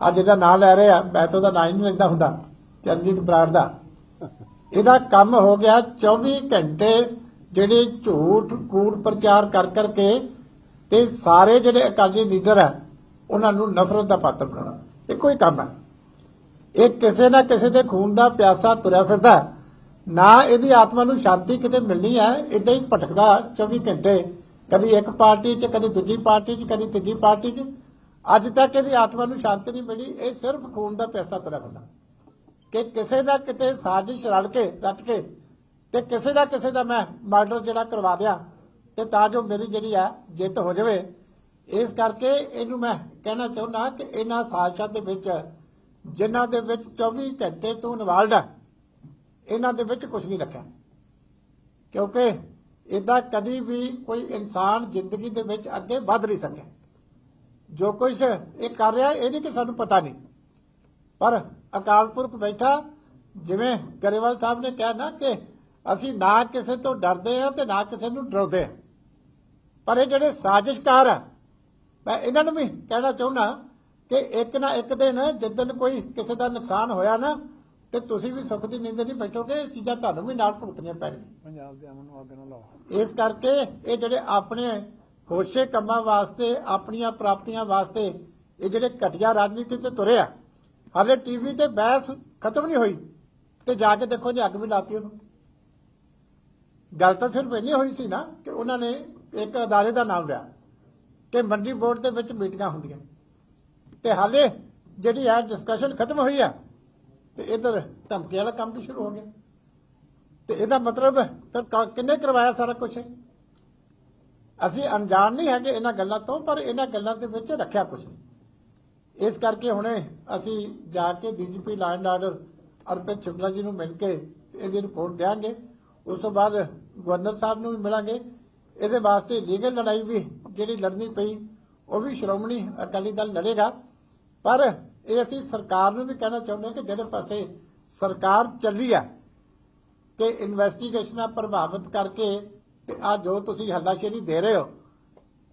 ਅੱਜ ਜਿਹਦਾ ਨਾਂ ਲੈ ਰਹੇ ਆ ਮੈਂ ਤਾਂ ਉਹਦਾ ਨਾਂ ਹੀ ਨਹੀਂ ਲੈਂਦਾ ਹੁੰਦਾ, ਚਰਨਜੀਤ ਬਰਾੜ ਦਾ। ਇਹਦਾ ਕੰਮ ਹੋ ਗਿਆ 24 ਘੰਟੇ ਜਿਹੜੇ ਝੂਠ ਕੂੜ ਪ੍ਰਚਾਰ ਕਰ ਕਰਕੇ ਤੇ ਸਾਰੇ ਜਿਹੜੇ ਅਕਾਲੀ ਲੀਡਰ ਆ, ਉਹਨਾਂ ਨੂੰ ਨਫ਼ਰਤ ਦਾ ਪਾਤਰ ਬਣਾਉਣਾ। ਇਹ ਕੋਈ ਕੰਮ ਹੈ ਇਹ ਕਿਸੇ ਨਾ ਕਿਸੇ ਦੇ ਖੂਨ ਦਾ ਪਿਆਸਾ ਤੁਰਿਆ ਫਿਰਦਾ ਨਾ ਇਹਦੀ ਆਤਮਾ ਨੂੰ ਸ਼ਾਂਤੀ ਕਿਤੇ ਮਿਲਣੀ ਹੈ ਇਦਾਂ ਹੀ ਭਟਕਦਾ 24 ਘੰਟੇ। ਕਦੀ ਇੱਕ ਪਾਰਟੀ 'ਚ, ਕਦੀ ਦੂਜੀ ਪਾਰਟੀ 'ਚ, ਕਦੀ ਤੀਜੀ ਪਾਰਟੀ 'ਚ। ਅੱਜ ਤੱਕ ਇਹਦੀ ਆਤਮਾ ਨੂੰ ਸ਼ਾਂਤੀ ਨਹੀਂ ਮਿਲੀ, ਇਹ ਸਿਰਫ ਖੂਨ ਦਾ ਪਿਆਸਾ ਤੁਰਿਆ ਫਿਰਦਾ। ਕਿ ਕਿਸੇ ਨਾ ਕਿਤੇ ਸਾਜ਼ਿਸ਼ ਰਲ ਕੇ, ਰਚ ਕੇ ਤੇ ਕਿਸੇ ਨਾ ਕਿਸੇ ਦਾ ਮੈਂ ਮਰਡਰ ਜਿਹੜਾ ਕਰਵਾ ਦਿਆ ਤੇ ਤਾਂ ਜੋ ਮੇਰੀ ਜਿਹੜੀ ਆ ਜਿੱਤ ਹੋ ਜਾਵੇ। ਇਸ ਕਰਕੇ ਇਹਨੂੰ ਮੈਂ ਕਹਿਣਾ ਚਾਹੁੰਦਾ ਕਿ ਇਹਨਾਂ ਸਾਜ਼ਿਸ਼ਾਂ ਦੇ ਵਿੱਚ, ਜਿਨ੍ਹਾਂ ਦੇ ਵਿੱਚ 24 ਘੰਟੇ ਤੋਂ ਇਨਵਾਲਡ ਹੈ ਇਹਨਾਂ ਦੇ ਵਿੱਚ ਕੁਝ ਨਹੀਂ ਰੱਖਿਆ। ਕਿਉਂਕਿ ਇਦਾਂ ਕਦੀ ਵੀ ਕੋਈ ਇਨਸਾਨ ਜ਼ਿੰਦਗੀ ਦੇ ਵਿੱਚ ਅੱਗੇ ਵਧ ਨਹੀਂ ਸਕਿਆ। ਜੋ ਕੁਝ ਇਹ ਕਰ ਰਿਹਾ, ਇਹ ਨਹੀਂ ਕਿ ਸਾਨੂੰ ਪਤਾ ਨਹੀਂ। ਪਰ ਅਕਾਲ ਪੁਰਖ ਬੈਠਾ, ਜਿਵੇਂ ਗਰੇਵਾਲ ਸਾਹਿਬ ਨੇ ਕਿਹਾ ਨਾ ਕਿ ਅਸੀਂ ਨਾ ਕਿਸੇ ਤੋਂ ਡਰਦੇ ਆ ਤੇ ਨਾ ਕਿਸੇ ਨੂੰ ਡਰਾਉਂਦੇ ਆ ਪਰ ਇਹ ਜਿਹੜੇ ਸਾਜ਼ਿਸ਼ਕਾਰ ਆ ਮੈਂ ਇਹਨਾਂ ਨੂੰ ਵੀ ਕਹਿਣਾ ਚਾਹੁੰਦਾ ਕਿ ਇੱਕ ਨਾ ਇੱਕ ਦਿਨ ਜਿੱਦਨ ਕੋਈ ਕਿਸੇ ਦਾ ਨੁਕਸਾਨ ਹੋਇਆ ਨਾ ਤੇ ਤੁਸੀਂ ਵੀ ਸੁੱਖ ਦੀ ਨੀਂਦ ਨਹੀਂ ਬੈਠੋਗੇ ਇਹ ਚੀਜ਼ਾਂ ਤੁਹਾਨੂੰ ਵੀ ਨਾਲ ਭੁਗਤਣੀਆਂ ਪੈਣਗੀਆਂ। ਪੰਜਾਬ ਦੇ ਅਮਨ ਨੂੰ ਅੱਗ ਨਾ ਲਾਓ। ਇਸ ਕਰਕੇ ਇਹ ਜਿਹੜੇ ਆਪਣੇ ਹੋਸ਼ੇ ਕੰਮਾਂ ਵਾਸਤੇ ਆਪਣੀਆਂ ਪ੍ਰਾਪਤੀਆਂ ਵਾਸਤੇ ਇਹ ਜਿਹੜੇ ਘਟੀਆ ਰਾਜਨੀਤੀ ਤੇ ਤੁਰੇ ਆ ਹਾਲੇ ਟੀਵੀ ਤੇ ਬਹਿਸ ਖਤਮ ਨਹੀਂ ਹੋਈ ਤੇ ਜਾ ਕੇ ਦੇਖੋ ਜੀ ਅੱਗ ਵੀ ਲਾਤੀ ਉਹਨੂੰ। ਗੱਲ ਤਾਂ ਸਿਰਫ ਇੰਨੀ ਹੋਈ ਸੀ ਨਾ ਕਿ ਉਹਨਾਂ ਨੇ ਇੱਕ ਅਦਾਰੇ ਦਾ ਨਾਮ ਲਿਆ ਕਿ ਮੰਡੀ ਬੋਰਡ ਦੇ ਵਿੱਚ ਮੀਟਿੰਗਾਂ ਹੁੰਦੀਆਂ ਤੇ ਹਾਲੇ ਜਿਹੜੀ ਆ ਡਿਸਕਸ਼ਨ ਖਤਮ ਹੋਈ ਆ, ਤੇ ਇਧਰ ਧਮਕੀ ਵਾਲਾ ਕੰਮ ਵੀ ਸ਼ੁਰੂ ਹੋ ਗਿਆ। ਤੇ ਇਹਦਾ ਮਤਲਬ ਫਿਰ ਕਿੰਨੇ ਕਰਵਾਇਆ ਸਾਰਾ ਕੁਝ ਅਸੀਂ ਅਣਜਾਣ ਨਹੀਂ ਹੈਗੇ ਇਹਨਾਂ ਗੱਲਾਂ ਤੋਂ, ਪਰ ਇਹਨਾਂ ਗੱਲਾਂ ਦੇ ਵਿੱਚ ਰੱਖਿਆ ਕੁਝ ਇਸ ਕਰਕੇ ਹੁਣੇ ਅਸੀਂ ਜਾ ਕੇ DGP law and order Arpit Shimla ji ਨੂੰ ਮਿਲ ਕੇ ਇਹਦੀ ਰਿਪੋਰਟ ਦੇਾਂਗੇ ਉਸ ਤੋਂ ਬਾਅਦ ਗਵਰਨਰ ਸਾਹਿਬ ਨੂੰ ਵੀ ਮਿਲਾਂਗੇ। ਇਹਦੇ ਵਾਸਤੇ ਲੀਗਲ ਲੜਾਈ ਵੀ ਜਿਹੜੀ ਲੜਨੀ ਪਈ, ਉਹ ਵੀ ਸ਼੍ਰੋਮਣੀ ਅਕਾਲੀ ਦਲ ਲੜੇਗਾ। ਪਰ ਇਹ ਅਸੀਂ ਸਰਕਾਰ ਨੂੰ ਵੀ ਕਹਿਣਾ ਚਾਹੁੰਦੇ ਹਾਂ ਕਿ ਜਿਹੜੇ ਪਾਸੇ ਸਰਕਾਰ ਚੱਲੀ ਆ, ਕਿ ਇਨਵੈਸਟੀਗੇਸ਼ਨਾਂ ਪ੍ਰਭਾਵਿਤ ਕਰਕੇ ਤੇ ਆ ਜੋ ਤੁਸੀਂ ਹੱਲਾਸ਼ੇਰੀ ਦੇ ਰਹੇ ਹੋ,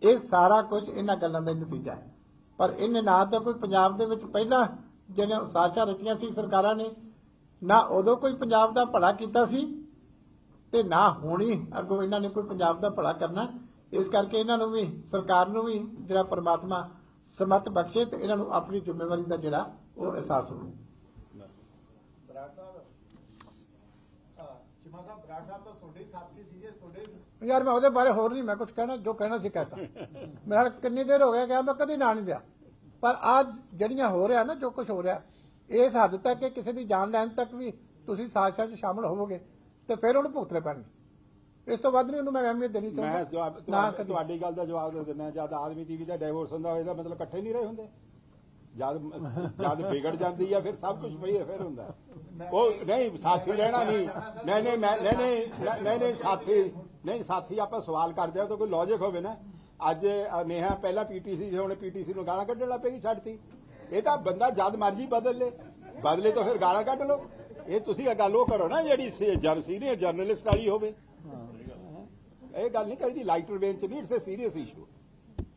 ਇਹ ਸਾਰਾ ਕੁਝ ਇਹਨਾਂ ਗੱਲਾਂ ਦਾ ਨਤੀਜਾ ਹੈ। ਪਰ ਇਹਨੇ ਨਾ ਤਾਂ ਕੋਈ ਪੰਜਾਬ ਦੇ ਵਿੱਚ ਪਹਿਲਾਂ ਜਿਹੜੇ ਸਾਜ਼ਿਸ਼ਾਂ ਰਚੀਆਂ ਸੀ ਸਰਕਾਰਾਂ ਨੇ, ਨਾ ਉਦੋਂ ਕੋਈ ਪੰਜਾਬ ਦਾ ਭਲਾ ਕੀਤਾ ਸੀ ਤੇ ਨਾ ਹੋਣੀ ਅੱਗੋਂ ਇਹਨਾਂ ਨੇ ਕੋਈ ਪੰਜਾਬ ਦਾ ਭਲਾ ਕਰਨਾ। ਇਸ ਕਰਕੇ ਇਹਨਾਂ ਨੂੰ ਵੀ ਸਰਕਾਰ ਨੂੰ ਵੀ ਜਿਹੜਾ ਪ੍ਰਮਾਤਮਾ ਸਮਤ ਬਖਸ਼ੇ ਤੇ ਇਹਨਾਂ ਨੂੰ ਆਪਣੀ ਜ਼ਿੰਮੇਵਾਰੀ ਦਾ ਜਿਹੜਾ ਉਹ ਅਹਿਸਾਸ ਹੋਵੇ। ਯਾਰ ਮੈਂ ਉਹਦੇ ਬਾਰੇ ਹੋਰ ਨਹੀਂ ਮੈਂ ਕੁਝ ਕਹਿਣਾ ਜੋ ਕਹਿਣਾ ਸੀ ਕਹਤਾ। [laughs] ਮੇਰਾ ਕਿੰਨੀ ਦੇਰ ਹੋ ਗਿਆ ਗਿਆ ਮੈਂ ਕਦੀ ਨਾਂ ਨਹੀਂ ਲਿਆ ਪਰ ਆ ਜਿਹੜੀਆਂ ਹੋ ਰਿਹਾ ਨਾ ਜੋ ਕੁਝ ਹੋ ਰਿਹਾ ਇਸ ਹੱਦ ਤੱਕ ਕਿ ਕਿਸੇ ਦੀ ਜਾਨ ਲੈਣ ਤੱਕ ਵੀ ਤੁਸੀਂ ਸਾਜ਼ਿਸ਼ਾਂ 'ਚ ਸ਼ਾਮਲ ਹੋਵੋਗੇ। ਤੇ ਫਿਰ ਉਹਨੂੰ ਭੁਗਤਣੇ ਪੈਣਗੇ। ਇਸ ਤੋਂ ਵੱਧ ਨਹੀਂ ਉਹਨੂੰ ਮੈਂ ਅਹਿਮੀਅਤ ਦੇਣੀ ਮੈਂ ਚਾਹੁੰਦਾ। ਜਵਾਬ ਨਾ ਤੁਹਾਡੀ- ਕਦੀ। ਤੁਹਾਡੀ ਗੱਲ ਦਾ ਜਵਾਬ ਦੇ ਦਿੰਦਾ ਜਦ ਆਦਮੀ ਟੀਵੀ ਦਾ ਡਾਈਵੋਰਸ ਹੁੰਦਾ ਹੋਇਆ ਇਹਦਾ ਮਤਲਬ ਇਕੱਠੇ ਨਹੀਂ ਰਹੇ ਹੁੰਦੇ। ਜਦ ਜਦ ਵਿਗੜ ਜਾਂਦੀ ਆ ਫਿਰ ਸਭ ਕੁਝ ਪਈ ਫਿਰ ਹੁੰਦਾ। ਉਹ ਨਹੀਂ ਸਾਥੀ ਰਹਿਣਾ ਨਹੀਂ। ਨਹੀਂ ਨਹੀਂ ਮੈਂ ਨਹੀਂ ਨਹੀਂ ਨਹੀਂ ਨਹੀਂ ਸਾਥੀ ਨਹੀਂ ਸਾਥੀ ਆਪਾਂ ਸਵਾਲ ਕਰਦੇ ਆ ਤਾਂ ਕੋਈ ਲੌਜੀਕ ਹੋਵੇ ਨਾ। ਅੱਜ ਅ, ਨੇਹਾ ਪਹਿਲਾਂ ਪੀਟੀਸੀ ਸੀ ਹੁਣ ਪੀਟੀਸੀ ਨੂੰ ਗਾਲਾਂ ਕੱਢਣ ਲੱਗ ਪਏਗੀ ਛੱਡਤੀ। ਇਹ ਤਾਂ ਬੰਦਾ ਜਦ ਮਰਜ਼ੀ ਬਦਲ ਲੇ। ਬਦਲੇ ਤਾਂ ਫਿਰ ਗਾਲਾਂ ਕੱਢ ਲਓ। ਇਹ ਤੁਸੀਂ ਇਹ ਗੱਲ ਉਹ ਕਰੋ ਨਾ ਜਿਹੜੀ ਜਨ ਸੀਨੀਅਰ ਜਰਨਲਿਸਟ ਵਾਲੀ ਹੋਵੇ। ਇਹ ਗੱਲ ਨਹੀਂ ਕਰੀਦੀ ਲਾਈਟਰ ਵੇਨ ਚ ਨਹੀਂ, it's a serious issue.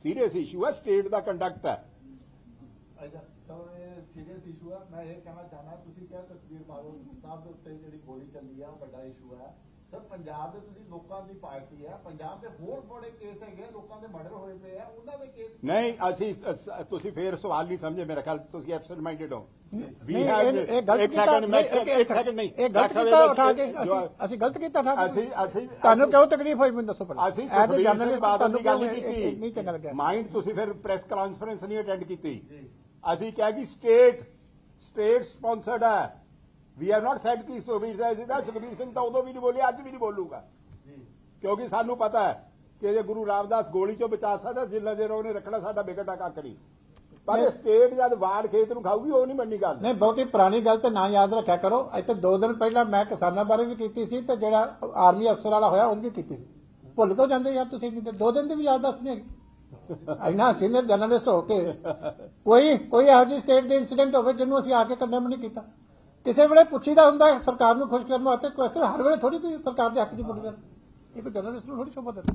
Serious issue ਹੈ, ਸਟੇਟ ਦਾ ਕੰਡਕਟ ਹੈ। ਸੀਰੀਅਸ ਇਸ਼ੂ ਹੈ। ਮੈਂ ਇਹ ਕਹਿਣਾ ਚਾਹਨਾ ਤੁਸੀਂ ਕਿਹਾ ਤਸਵੀਰ ਮਾਰੋ ਸਾਹਿਬ ਦੇ ਉੱਤੇ ਜਿਹੜੀ ਗੋਲੀ ਚੱਲੀ ਆ, ਵੱਡਾ ਇਸ਼ੂ ਹੈ। ਸਰ ਪੰਜਾਬ ਦੇ ਤੁਸੀਂ ਲੋਕਾਂ ਦੀ ਪਾਰਟੀ ਹੈ ਪੰਜਾਬ ਦੇ ਹੋਰ ਬੜੇ ਕੇਸ ਹੈਗੇ ਆ, ਲੋਕਾਂ ਦੇ ਮਰਡਰ ਹੋਏ ਪਏ ਆ ਉਹਨਾਂ ਦੇ ਕੇਸ ਨਹੀਂ ਅਸੀਂ ਤੁਸੀਂ ਫੇਰ ਸਵਾਲ ਨਹੀਂ ਸਮਝੇ ਮੇਰੇ ਖਿਆਲ ਤੁਸੀਂ ਐਬਸੈਂਟ ਮਾਈਂਡਡ ਹੋ We ਨਹੀਂ have- ਇਹ ਇਹ ਗਲਤ ਇੱਕ ਕੀਤਾ second, ਮੈਂ- ਨਹੀਂ, ਇੱਕ- ਇੱਕ second ਨਹੀਂ। ਇਹ ਗਲਤ ਕੀਤਾ ਉਠਾ ਕੇ ਜੋ- ਅਸੀਂ ਅਸੀਂ ਗਲਤ ਕੀਤਾ ਉਠਾ ਕੇ। ਅਸੀਂ ਅਸੀਂ ਤੁਹਾਨੂੰ ਕਿਉਂ ਤਕਲੀਫ ਹੋਈ ਮੈਨੂੰ ਦੱਸੋ ਪਹਿਲਾਂ। ਅਸੀਂ ਐਜ਼ ਅ ਸੁਖਬੀਰ ਸਿੰਘ ਬਾਦਲ ਦੀ ਗੱਲ ਇਹ- ਇਹ- ਨਹੀਂ ਚੰਗਾ ਕੀਤੀ ਲੱਗਿਆ? ਮਾਈਂਡ ਤੁਸੀਂ ਫਿਰ ਪ੍ਰੈਸ ਕਾਨਫਰੰਸ ਨਹੀਂ ਅਟੈਂਡ ਕੀਤੀ। ਅਸੀਂ ਕਿਹਾ ਕਿ ਸਟੇਟ ਸਟੇਟ ਸਪਾਂਸਰਡ ਹੈ। ਵੀ ਆਰ ਨਾਟ ਸੈਡ ਕਿ ਸੁਖਬੀਰ ਸਿੰਘ ਜਿਹਦਾ ਸੁਖਬੀਰ ਸਿੰਘ ਤਾਂ ਉਦੋਂ ਵੀ ਨਹੀਂ ਬੋਲਿਆ ਅੱਜ ਵੀ ਨਹੀਂ ਬੋਲੂਗਾ ਕਿਉਂਕਿ ਸਾਨੂੰ ਪਤਾ ਹੈ ਕਿ ਜੇ ਗੁਰੂ ਰਾਮਦਾਸ ਗੋਲੀ ਚੋਂ ਬਚਾ ਸਕਦਾ ਜਿੰਨਾ ਚਿਰ ਉਹਨੇ ਰੱਖਣਾ ਸਾਡਾ ਕੱਖ ਨਹੀਂ ਪਰ। ਸਟੇਟ ਜਦ ਵਾੜ ਖੇਤ ਨੂੰ ਖਾਊਗੀ ਉਹ ਨਹੀਂ ਮੰਨੀ ਗੱਲ ਨਹੀਂ ਬਹੁਤੀ ਪੁਰਾਣੀ ਗੱਲ ਤੇ ਨਾ ਯਾਦ ਰੱਖਿਆ ਕਰੋ ਇੱਥੇ ਦੋ ਦਿਨ ਪਹਿਲਾਂ ਮੈਂ ਕਿਸਾਨਾਂ ਬਾਰੇ ਵੀ ਕੀਤੀ ਸੀ ਤੇ ਜਿਹੜਾ ਆਰਮੀ ਅਫਸਰ ਵਾਲਾ ਹੋਇਆ ਉਹਦੀ ਵੀ ਕੀਤੀ ਸੀ ਭੁੱਲ ਕਿਉਂ ਜਾਂਦੇ ਯਾਰ ਤੁਸੀਂ ਨਹੀਂ ਤੇ ਦੋ ਦਿਨ ਦੀ ਵੀ ਯਾਦ ਹੈਗੀ ਇੰਨਾ ਸੀਨੀਅਰ ਜਰਨਲਿਸਟ ਹੋ ਕੇ ਕੋਈ ਕੋਈ ਇਹੋ ਜਿਹੀ ਸਟੇਟ ਦੇ ਇਨਸੀਡੈਂਟ ਹੋਵੇ ਜਿਹਨੂੰ ਅਸੀਂ ਆ ਕੇ ਕੰਡੈਮ ਨਹੀਂ ਕੀਤਾ ਕਿਸੇ ਵੇਲੇ ਪੁੱਛੀਦਾ ਹੁੰਦਾ ਸਰਕਾਰ ਨੂੰ ਖੁਸ਼ ਕਰਨ ਵਾਸਤੇ ਕੁਐਸਚਨ ਹਰ ਵੇਲੇ ਥੋੜੀ ਕੋਈ ਸਰਕਾਰ ਦੇ ਹੱਕ 'ਚ ਬੋਲੀ ਜਾਣਾ ਇਹ ਕੋਈ ਜਰਨਲਿਸਟ ਨੂੰ ਥੋੜੀ ਸ਼ੋਭਾ ਦਿੰਦਾ।